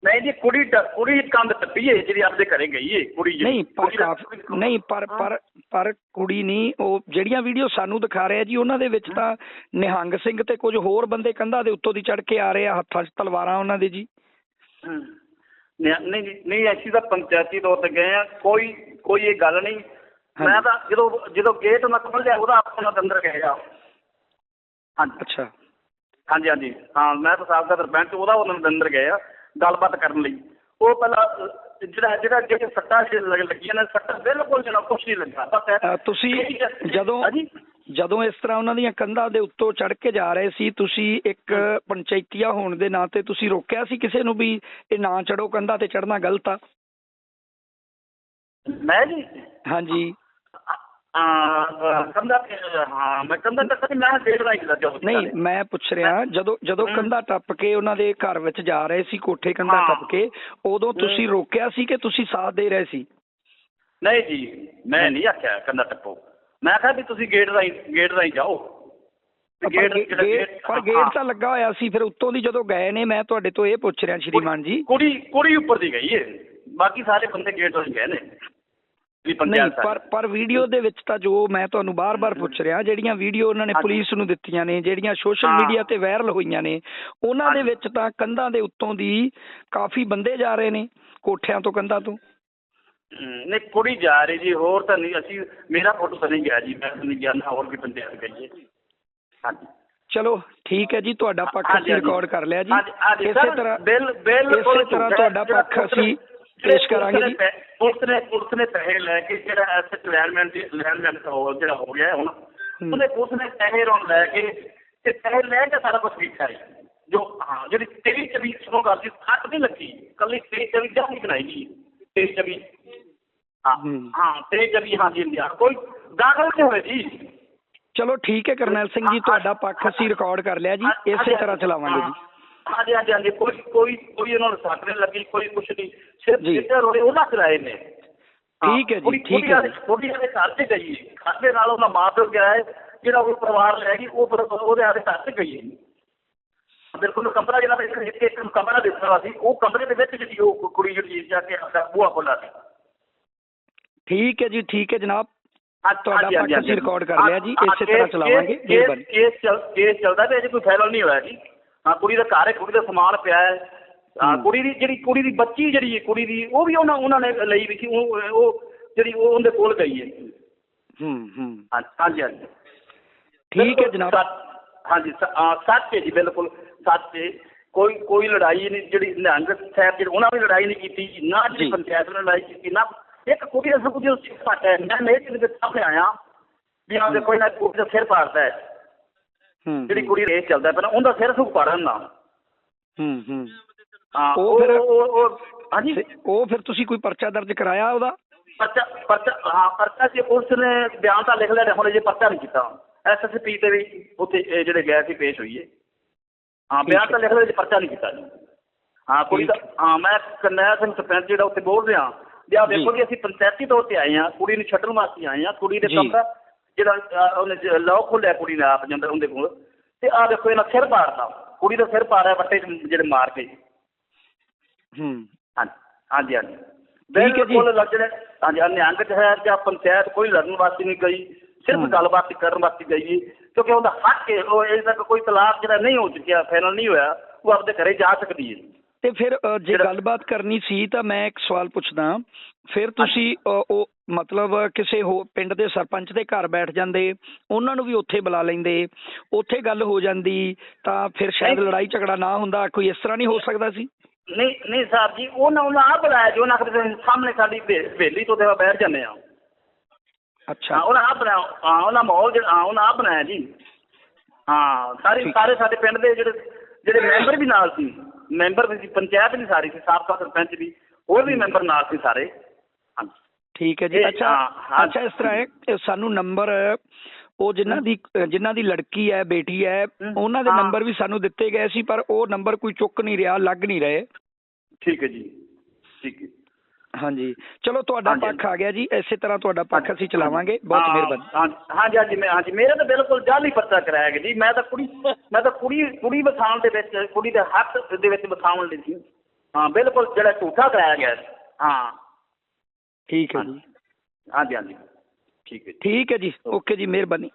ਨਹੀਂ ਜੀ ਕੁੜੀ ਕੁੜੀ ਕੰਧ ਟੱਪੀ ਹੈ ਜਿਹੜੀ ਆਪਦੇ ਘਰੇ ਗਈ ਹੈ ਕੁੜੀ ਜਿਹੜੀ। ਨਹੀਂ ਪਰ ਦਾ- ਨਹੀਂ ਪਰ ਪਰ ਪਰ ਕੁੜੀ ਨਹੀਂ ਉਹ ਜਿਹੜੀਆਂ ਵੀਡੀਓ ਸਾਨੂੰ ਦਿਖਾ ਰਿਹਾ ਜੀ ਉਹਨਾਂ ਦੇ ਵਿੱਚ ਤਾਂ ਨਿਹੰਗ ਸਿੰਘ ਤੇ ਕੁਝ ਹੋਰ ਬੰਦੇ ਕੰਧਾਂ ਦੇ ਉੱਤੋਂ ਦੀ ਚੜ ਕੇ ਆ ਰਹੇ ਆ ਹੱਥਾਂ 'ਚ ਤਲਵਾਰਾਂ ਉਹਨਾਂ ਦੇ ਜੀ। ਨਹੀਂ ਨਹੀਂ ਅਸੀਂ ਤਾਂ ਪੰਚਾਇਤੀ ਤੌਰ ਤੇ ਗਏ ਆ ਕੋਈ ਕੋਈ ਇਹ ਗੱਲ ਨਹੀਂ। ਮੈਂ ਤਾਂ ਜਦੋਂ ਜਦੋਂ ਗੇਟ ਮੈਂ ਖੋਲ੍ਹਿਆ ਉਹਦਾ ਆਪਣਾ ਅੰਦਰ ਗਏ ਆ। ਹਾਂਜੀ। ਅੱਛਾ। ਹਾਂਜੀ ਹਾਂਜੀ। ਹਾਂ ਮੈਂ ਤਾਂ ਸਾਬਕਾ ਸਰਪੰਚ ਉਹਦਾ ਉਹਨਾਂ ਦੇ ਅੰਦਰ ਗਏ ਆ। ਗੱਲਬਾਤ ਕਰਨ ਲਈ। ਉਹ ਪਹਿਲਾਂ ਜਿਹੜਾ ਜਿਹੜਾ ਜਿਹੜੇ ਸੱਟਾਂ ਲੱਗੀਆਂ ਨੇ ਸੱਟਾਂ ਬਿਲਕੁਲ ਜਨਾ ਕੁਛ ਨਹੀਂ ਲੱਗਾ। ਅਹ ਤੁਸੀਂ ਜਦੋਂ ਜਦੋਂ ਇਸ ਤਰ੍ਹਾਂ ਉਹਨਾਂ ਦੀਆਂ ਕੰਧਾਂ ਦੇ ਉੱਤੋਂ ਚੜ ਕੇ ਜਾ ਰਹੇ ਸੀ ਤੁਸੀਂ ਇੱਕ ਪੰਚਾਇਤੀਆ ਹੋਣ ਦੇ ਨਾਂ ਤੇ ਤੁਸੀਂ ਰੋਕਿਆ ਸੀ ਕਿਸੇ ਨੂੰ ਵੀ ਇਹ ਨਾ ਚੜੋ ਕੰਧਾਂ ਤੇ ਚੜਨਾ ਗਲਤ ਆ? ਮੈਂ ਜੀ ਹਾਂਜੀ। ਆ ਕੰਦਾ ਹਾਂ ਮੈਂ ਕੰਦਾ ਤੱਕ ਮੈਂ ਦੇਖ ਰਹੀ ਸੀ ਜਦੋਂ ਨਹੀਂ ਮੈਂ ਪੁੱਛ ਰਿਹਾ ਜਦੋਂ ਜਦੋਂ ਹਮ। ਕੰਧਾ ਟੱਪ ਕੇ ਉਹਨਾਂ ਦੇ ਘਰ ਵਿੱਚ ਜਾ ਰਹੇ ਸੀ ਕੋਠੇ ਕੰਧਾ ਹਾਂ। ਟੱਪ ਕੇ ਉਦੋਂ ਤੁਸੀਂ ਰੋਕਿਆ ਸੀ ਕਿ ਤੁਸੀਂ ਸਾਥ ਦੇ ਰਹੇ ਸੀ? ਨਹੀਂ ਜੀ ਮੈਂ ਨਹੀਂ ਆਖਿਆ ਕੰਦਾ ਟੱਪੋ। ਮੈਂ ਆਖਿਆ ਵੀ ਤੁਸੀਂ ਗੇਟ ਰਾਹੀਂ ਜਾਓ। ਪਰ ਗੇਟ- ਤਾਂ ਲੱਗਾ ਹੋਇਆ ਸੀ ਫਿਰ ਉੱਤੋਂ ਦੀ ਜਦੋਂ ਗਏ ਨੇ ਮੈਂ ਤੁਹਾਡੇ ਤੋਂ ਇਹ ਪੁੱਛ ਰਿਹਾ ਸ਼੍ਰੀਮਾਨ ਜੀ। ਕੁੜੀ ਕੁੜੀ ਉੱਪਰ ਦੀ ਗਈ ਏ। ਬਾਕੀ ਸਾਰੇ ਬੰਦੇ ਗੇਟ ਰਾਹੀਂ ਗਏ ਨੇ। ਵੀ ਨਹੀਂ ਪੰਚਾਇਤ ਪਰ ਪਰ ਵੀਡੀਓ ਦੇ ਵਿੱਚ ਤਾਂ ਜੋ ਮੈਂ ਤੁਹਾਨੂੰ ਬਾਰ-ਬਾਰ ਪੁੱਛ ਰਿਹਾ ਜਿਹੜੀਆਂ ਵੀਡੀਓ ਉਹਨਾਂ ਨੇ ਹਾਂਜੀ। ਪੁਲਿਸ ਨੂੰ ਦਿੱਤੀਆਂ ਨੇ ਜਿਹੜੀਆਂ ਸੋਸ਼ਲ ਹਾਂ। ਮੀਡੀਆ ਤੇ ਵਾਇਰਲ ਹੋਈਆਂ ਨੇ ਉਹਨਾਂ ਦੇ ਹਾਂਜੀ। ਵਿੱਚ ਤਾਂ ਕੰਧਾਂ ਦੇ ਉੱਤੋਂ ਦੀ ਕਾਫੀ ਬੰਦੇ ਜਾ ਰਹੇ ਨੇ ਕੋਠਿਆਂ ਤੋਂ ਕੰਧਾਂ ਤੋਂ ਹਮ, ਨਹੀਂ ਕੁੜੀ ਜਾ ਰਹੀ ਜੀ ਹੋਰ ਤਾਂ ਨਹੀਂ ਅਸੀਂ ਮੇਰਾ ਫੋਟੋ ਤਾਂ ਨਹੀਂ ਗਿਆ ਜੀ ਮੈਂ ਤਾਂ ਨਹੀਂ ਗਿਆ ਨਾ ਹੋਰ ਵੀ ਬੰਦੇ ਆ ਗਏ ਹਾਂਜੀ ਚਲੋ ਠੀਕ ਹੈ ਜੀ ਤੁਹਾਡਾ ਪੱਖ ਹਾਂਜੀ, ਅਸੀਂ ਹਾਂਜੀ। ਰਿਕਾਰਡ ਕਰ ਲਿਆ ਜੀ ਹਾਂਜੀ, ਇਸੇ ਸਰ, ਤਰ੍ਹਾਂ ਬਿੱਲ- ਬਿਲਕੁਲ ਇਸੇ ਤਰ੍ਹਾਂ ਹੈ। ਤੁਹਾਡਾ ਜਿਹੜਾ ਪੱਖ ਅਸੀਂ ਪੇਸ਼ ਕਰਾਂਗੇ ਜੀ ਪੁਲਿਸ ਨੇ ਪੁਲਿਸ ਨੇ ਪੈਸੇ ਲੈ ਕੇ ਜਿਹੜਾ ਐਸਟ ਲੈਂਡਮੈਂਟ ਦੀ ਲੈਂਡਮੈਂਟ ਹੋ ਜਿਹੜਾ ਹੋ ਗਿਆ ਹੈ ਹੁਣ ਉਹਨੇ ਪੁਲਿਸ ਨੇ ਪੈਸੇ ਰੋਣ ਲੈ ਕੇ ਤੇ ਪੈਸੇ ਲੈ ਕੇ ਸਾਰਾ ਕੁਝ ਕੀਤਾ ਹੈ ਜੋ ਹਾਂ ਜਿਹੜੀ ਤੇਰੀ ਚਵੀ ਸੁਣੋ ਗੱਲ ਦੀ ਸੱਟ ਨਹੀਂ ਲੱਗੀ ਕੱਲੀ ਤੇਰੀ ਚਵੀ ਜਾਂ ਨਹੀਂ ਬਣਾਈ ਗਈ ਤੇਰੀ ਚਵੀ ਹਾਂ ਹੂੰ। ਹਾਂ ਤੇਰੀ ਚਵੀ ਹਾਂ ਜੀ ਹਾਂ ਕੋਈ ਦਾਖਲ ਨਹੀਂ ਹੋਏ ਜੀ ਚਲੋ ਠੀਕ ਹੈ ਕਰਨੈਲ ਸਿੰਘ ਜੀ ਤੁਹਾਡਾ ਪੱਖ ਅਸੀਂ ਰਿਕਾਰਡ ਕਰ ਲਿਆ ਜੀ ਇਸੇ ਤਰ੍ਹਾਂ ਚਲਾਵਾਂਗੇ ਜੀ ਹਾਂਜੀ ਹਾਂਜੀ ਹਾਂਜੀ ਕੋਈ ਕੋਈ ਕੋਈ ਉਹਨਾਂ ਨੂੰ ਸੱਟ ਨਹੀਂ ਲੱਗੀ ਕੋਈ ਕੁਛ ਨਹੀਂ ਸਿਰਫ ਜੀ। ਜਿੱਦਾਂ ਉਹਨਾਂ ਚਲਾਏ ਨੇ ਠੀਕ ਹੈ ਜੀ, ਠੀਕ ਹੈ ਕੁੜੀ ਵਾਲੇ ਘਰ ਤੇ ਗਈ ਹੈ। ਘਰ ਦੇ ਨਾਲ ਉਹਦਾ ਮਾਂ ਪਿਓ ਗਿਆ ਹੈ ਜਿਹੜਾ ਉਹ ਪਰਿਵਾਰ ਲੈ ਗਈ ਉਹ ਉਹਦੇ ਆਦੇ ਘਰ ਤੇ ਗਈ ਹੈ ਬਿਲਕੁਲ ਕਮਰਾ ਜਿਹੜਾ ਤਾਂ ਇੱਕ ਇੱਕ ਕਮਰਾ ਦਿੱਤਾ ਹੋਇਆ ਸੀ ਉਹ ਕਮਰੇ ਦੇ ਵਿੱਚ ਜਿਹੜੀ ਉਹ ਕੁੜੀ ਜਿਹੜੀ ਜਾ ਕੇ ਆਪਣਾ ਬੂਹਾ ਖੋਲਾ ਸੀ ਠੀਕ ਹੈ ਜੀ ਠੀਕ ਹੈ ਜਨਾਬ ਤੁਹਾਡਾ ਹਾਂਜੀ, ਹਾਂਜੀ, ਪੱਖ ਅਸੀਂ ਹਾਂਜੀ। ਰਿਕਾਰਡ ਕਰ ਲਿਆ ਜੀ, ਇਸੇ ਤਰ੍ਹਾਂ ਕੇਸ- ਚਲਾਵਾਂਗੇ। ਕੇਸ- ਮਿਹਰਬਾਨੀ। ਕੇਸ ਚੱਲ ਕੇਸ ਚੱਲਦਾ ਪਿਆ ਜੀ ਕੋਈ ਫੈਲਲ ਨਹੀਂ ਹੋਇਆ ਜੀ ਹਾਂ ਕੁੜੀ ਦਾ ਘਰ ਹੈ ਕੁੜੀ ਦਾ ਸਮਾਨ ਪਿਆ ਹੈ। ਹਾਂ। ਕੁੜੀ ਦੀ ਜਿਹੜੀ ਕੁੜੀ ਦੀ ਬੱਚੀ ਜਿਹੜੀ ਹੈ ਕੁੜੀ ਦੀ ਉਹ ਵੀ ਉਹਨਾਂ ਉਹਨਾਂ ਨੇ ਲਈ ਵੀ ਸੀ ਉਹ ਉਹ ਜਿਹੜੀ ਉਹ ਉਹਦੇ ਕੋਲ ਗਈ ਹੈ। ਹੂੰ ਹੂੰ। ਹਾਂਜੀ ਹਾਂਜੀ। ਠੀਕ ਹੈ ਜਨਾਬ। ਹਾਂਜੀ ਸੱਚ ਹੈ ਜੀ ਬਿਲਕੁਲ ਸੱਚ ਹੈ। ਕੋਈ ਕੋਈ ਲੜਾਈ ਨਹੀਂ ਜਿਹੜੀ ਨਿਹੰਗ ਸਾਹਿਬ ਜਿਹੜੇ ਉਹਨਾਂ ਨੇ ਲੜਾਈ ਨਹੀਂ ਕੀਤੀ ਨਾ ਜੀ। ਜਿਹੜੀ ਪੰਚਾਇਤ ਨੇ ਲੜਾਈ ਕੀਤੀ ਨਾ ਇੱਕ ਕੁੜੀ ਦਾ ਸਭ ਕੁਝ ਪਤਾ ਹੈ। ਮੈਂ ਮੇਰੇ ਦੇ ਸਾਹਮਣੇ ਆਇਆ ਵੀ ਆ ਦੇਖੋ ਇਹਨਾਂ ਕੁੜੀ ਦਾ ਸਿਰ ਪਾੜਦਾ ਹੂੰ। ਜਿਹੜੀ ਕੁੜੀ ਰੇਸ ਚੱਲਦਾ ਪਹਿਲਾਂ ਉਹਦਾ ਸਿਰ ਸੁੱਕ ਪਾੜਨ ਨਾ ਹੂੰ ਹੂੰ। ਹਾਂ ਉਹ ਫਿਰ- ਉਹ ਉਹ ਹਾਂਜੀ? ਤੇ ਉਹ ਫਿਰ ਤੁਸੀਂ ਕੋਈ ਪਰਚਾ ਦਰਜ ਕਰਾਇਆ ਉਹਦਾ? ਪਰਚਾ ਪਰਚਾ ਹਾਂ ਪਰਚਾ ਸੀ ਉਸ ਨੇ ਬਿਆਨ ਤਾਂ ਲਿਖ ਲਿਆ ਹੁਣ ਜੇ ਪਰਚਾ ਨਹੀਂ ਕੀਤਾ। ਐਸਐਸਪੀ ਤੇ ਵੀ ਉੱਥੇ ਜਿਹੜੇ ਗਏ ਸੀ ਪੇਸ਼ ਹੋਈ ਹੈ ਬਿਆਨ ਤਾਂ ਲਿਖ ਲਿਆ ਜੇ ਪਰਚਾ ਨਹੀਂ ਕੀਤਾ ਜੀ। ਹਾਂ ਕੁੜੀ ਦਾ ਹਾਂ। ਮੈਂ ਕਰਨੈਲ ਸਿੰਘ ਸਰਪੰਚ ਜਿਹੜਾ ਉੱਥੇ ਬੋਲ ਰਿਹਾ। ਵੀ ਆਹ ਦੇਖੋ ਜੀ। ਜੀ ਅਸੀਂ ਪੰਚਾਇਤੀ ਤੌਰ ਤੇ ਆਏ ਹਾਂ ਕੁੜੀ ਨੂੰ ਛੱਡਣ ਵਾਸਤੇ ਆਏ ਹਾਂ ਕੁੜੀ ਦੇ ਜੀ। ਕਮਰਾ ਜਿਹੜਾ ਉਹਨੇ ਲੌਕ ਖੋਲਿਆ ਕੁੜੀ ਨੇ ਆਪ ਜਾਂਦਾ ਉਹਦੇ ਕੋਲ। ਤੇ ਆਹ ਦੇਖੋ ਇਹਨਾਂ ਸਿਰ ਪਾੜਦਾ ਕੁੜੀ ਦਾ ਸਿਰ ਪਾੜਿਆ ਵੱਟੇ ਜਿਹੜੇ ਮਾਰ ਕੇ। ਹੂੰ। ਹਾਂਜੀ ਹਾਂਜੀ। ਠੀਕ ਹੈ ਜੀ। ਬਿਲਕੁਲ ਲੱਗ ਜਿਹੜੇ ਹਾਂਜੀ ਨਿਹੰਗ ਹੈ ਜਾਂ ਪੰਚਾਇਤ ਕੋਈ ਲੜਨ ਵਾਸਤੇ ਨਹੀਂ ਗਈ। ਸਿਰਫ। ਗੱਲਬਾਤ ਕਰਨ ਵਾਸਤੇ ਗਈ ਕਿਉਂਕਿ ਉਹਦਾ ਹੱਕ ਹੈ ਉਹ ਅਜੇ ਤੱਕ ਕੋਈ ਤਲਾਕ ਜਿਹੜਾ ਨਹੀਂ ਹੋ ਚੁੱਕਿਆ ਫਾਈਨਲ ਨਹੀਂ ਹੋਇਆ ਉਹ ਆਪਦੇ ਘਰੇ ਜਾ ਸਕਦੀ ਹੈ ਤੇ ਫਿਰ ਜੇ ਗੱਲਬਾਤ ਕਰਨੀ ਸੀ ਤਾਂ ਮੈਂ ਇੱਕ ਸਵਾਲ ਪੁੱਛਦਾ। ਫਿਰ ਤੁਸੀਂ ਉਹ ਮਤਲਬ ਕਿਸੇ ਹੋ ਪਿੰਡ ਦੇ ਸਰਪੰਚ ਦੇ ਘਰ ਬੈਠ ਜਾਂਦੇ ਉਹਨਾਂ ਨੂੰ ਵੀ ਉੱਥੇ ਬੁਲਾ ਲੈਂਦੇ ਉੱਥੇ ਗੱਲ ਹੋ ਜਾਂਦੀ ਤਾਂ ਫਿਰ ਸ਼ਾਇਦ। ਲੜਾਈ ਝਗੜਾ ਨਾ ਹੁੰਦਾ ਕੋਈ ਇਸ ਤਰ੍ਹਾਂ ਨਹੀਂ ਹੋ ਸਕਦਾ ਸੀ? ਨਹੀਂ ਨਹੀਂ ਸਾਹਿਬ ਜੀ ਉਹਨਾਂ ਉਹਨਾਂ ਆ ਬੁਲਾਇਆ ਜੀ ਉਹਨਾਂ ਕਹਿੰਦੇ ਸਾਹਮਣੇ ਸਾਡੀ ਹਵੇ- ਹਵੇਲੀ ਤੋਂ ਤੇ ਬੈਠ ਜਾਂਦੇ ਆ ਅੱਛਾ। ਉਹਨਾਂ ਆਪ ਬਣਾਇਆ ਹਾਂ ਉਹਨਾਂ ਮਾਹੌਲ ਜਿਹੜਾ ਉਹਨਾਂ ਆਪ ਬਣਾਇਆ ਜੀ। ਹਾਂ ਸਾਰੇ। ਸਾਰੇ ਸਾਡੇ ਪਿੰਡ ਦੇ ਜਿਹੜੇ ਜਿਹੜੇ ਮੈਂਬਰ ਵੀ ਨਾਲ ਸੀ ਮੈਂਬਰ ਵੀ ਸੀ ਪੰਚਾਇਤ ਵੀ ਸਾਰੀ ਸੀ ਸਾਬਕਾ ਸਰਪੰਚ ਵੀ ਹੋਰ ਵੀ ਮੈਂਬਰ ਨਾਲ ਸੀ ਸਾਰੇ। ਠੀਕ ਹੈ ਜੀ। ਅੱਛਾ। ਅੱਛਾ ਇਸ ਤਰ੍ਹਾਂ ਹੈ ਸਾਨੂੰ ਨੰਬਰ ਉਹ ਜਿਨ੍ਹਾਂ ਦੀ ਜਿਨ੍ਹਾਂ ਦੀ ਲੜਕੀ ਹੈ ਬੇਟੀ ਹੈ ਉਹਨਾਂ ਦੇ। ਨੰਬਰ ਵੀ ਸਾਨੂੰ ਦਿੱਤੇ ਗਏ ਸੀ ਪਰ ਉਹ ਨੰਬਰ ਕੋਈ ਚੁੱਕ ਨਹੀਂ ਰਿਹਾ ਲੱਗ ਨਹੀਂ ਰਹੇ। ਠੀਕ ਹੈ ਜੀ। ਠੀਕ ਹੈ। ਹਾਂਜੀ। ਚਲੋ ਤੁਹਾਡਾ ਪੱਖ ਆ ਗਿਆ ਜੀ। ਇਸੇ ਤਰ੍ਹਾਂ ਤੁਹਾਡਾ ਪੱਖ ਅਸੀਂ ਚਲਾਵਾਂਗੇ। ਬਹੁਤ ਮਿਹਰਬਾਨੀ। ਹਾਂ ਹਾਂਜੀ ਹਾਂਜੀ ਮੈਂ ਹਾਂਜੀ ਮੇਰੇ ਤਾਂ ਬਿਲਕੁਲ ਜਾਲੀ ਪਰਚਾ ਕਰਾਇਆ ਗਿਆ ਜੀ। ਮੈਂ ਤਾਂ ਕੁੜੀ ਮੈਂ ਤਾਂ ਕੁੜੀ ਕੁੜੀ ਵਸਾਉਣ ਦੇ ਵਿੱਚ ਕੁੜੀ ਦੇ ਹੱਕ ਦੇ ਵਿੱਚ ਵਸਾਉਣ ਲਈ ਸੀ। ਹਾਂ ਬਿਲਕੁਲ ਜਿਹੜਾ ਝੂਠਾ ਕਰਾਇਆ ਗਿਆ। ਸੀ। ਹਾਂ। ਠੀਕ ਹੈ ਜੀ। ਹਾਂਜੀ ਹਾਂਜੀ। ਠੀਕ ਹੈ ਜੀ। ਠੀਕ ਹੈ ਜੀ। ਓਕੇ ਜੀ ਮਿਹਰਬਾਨੀ।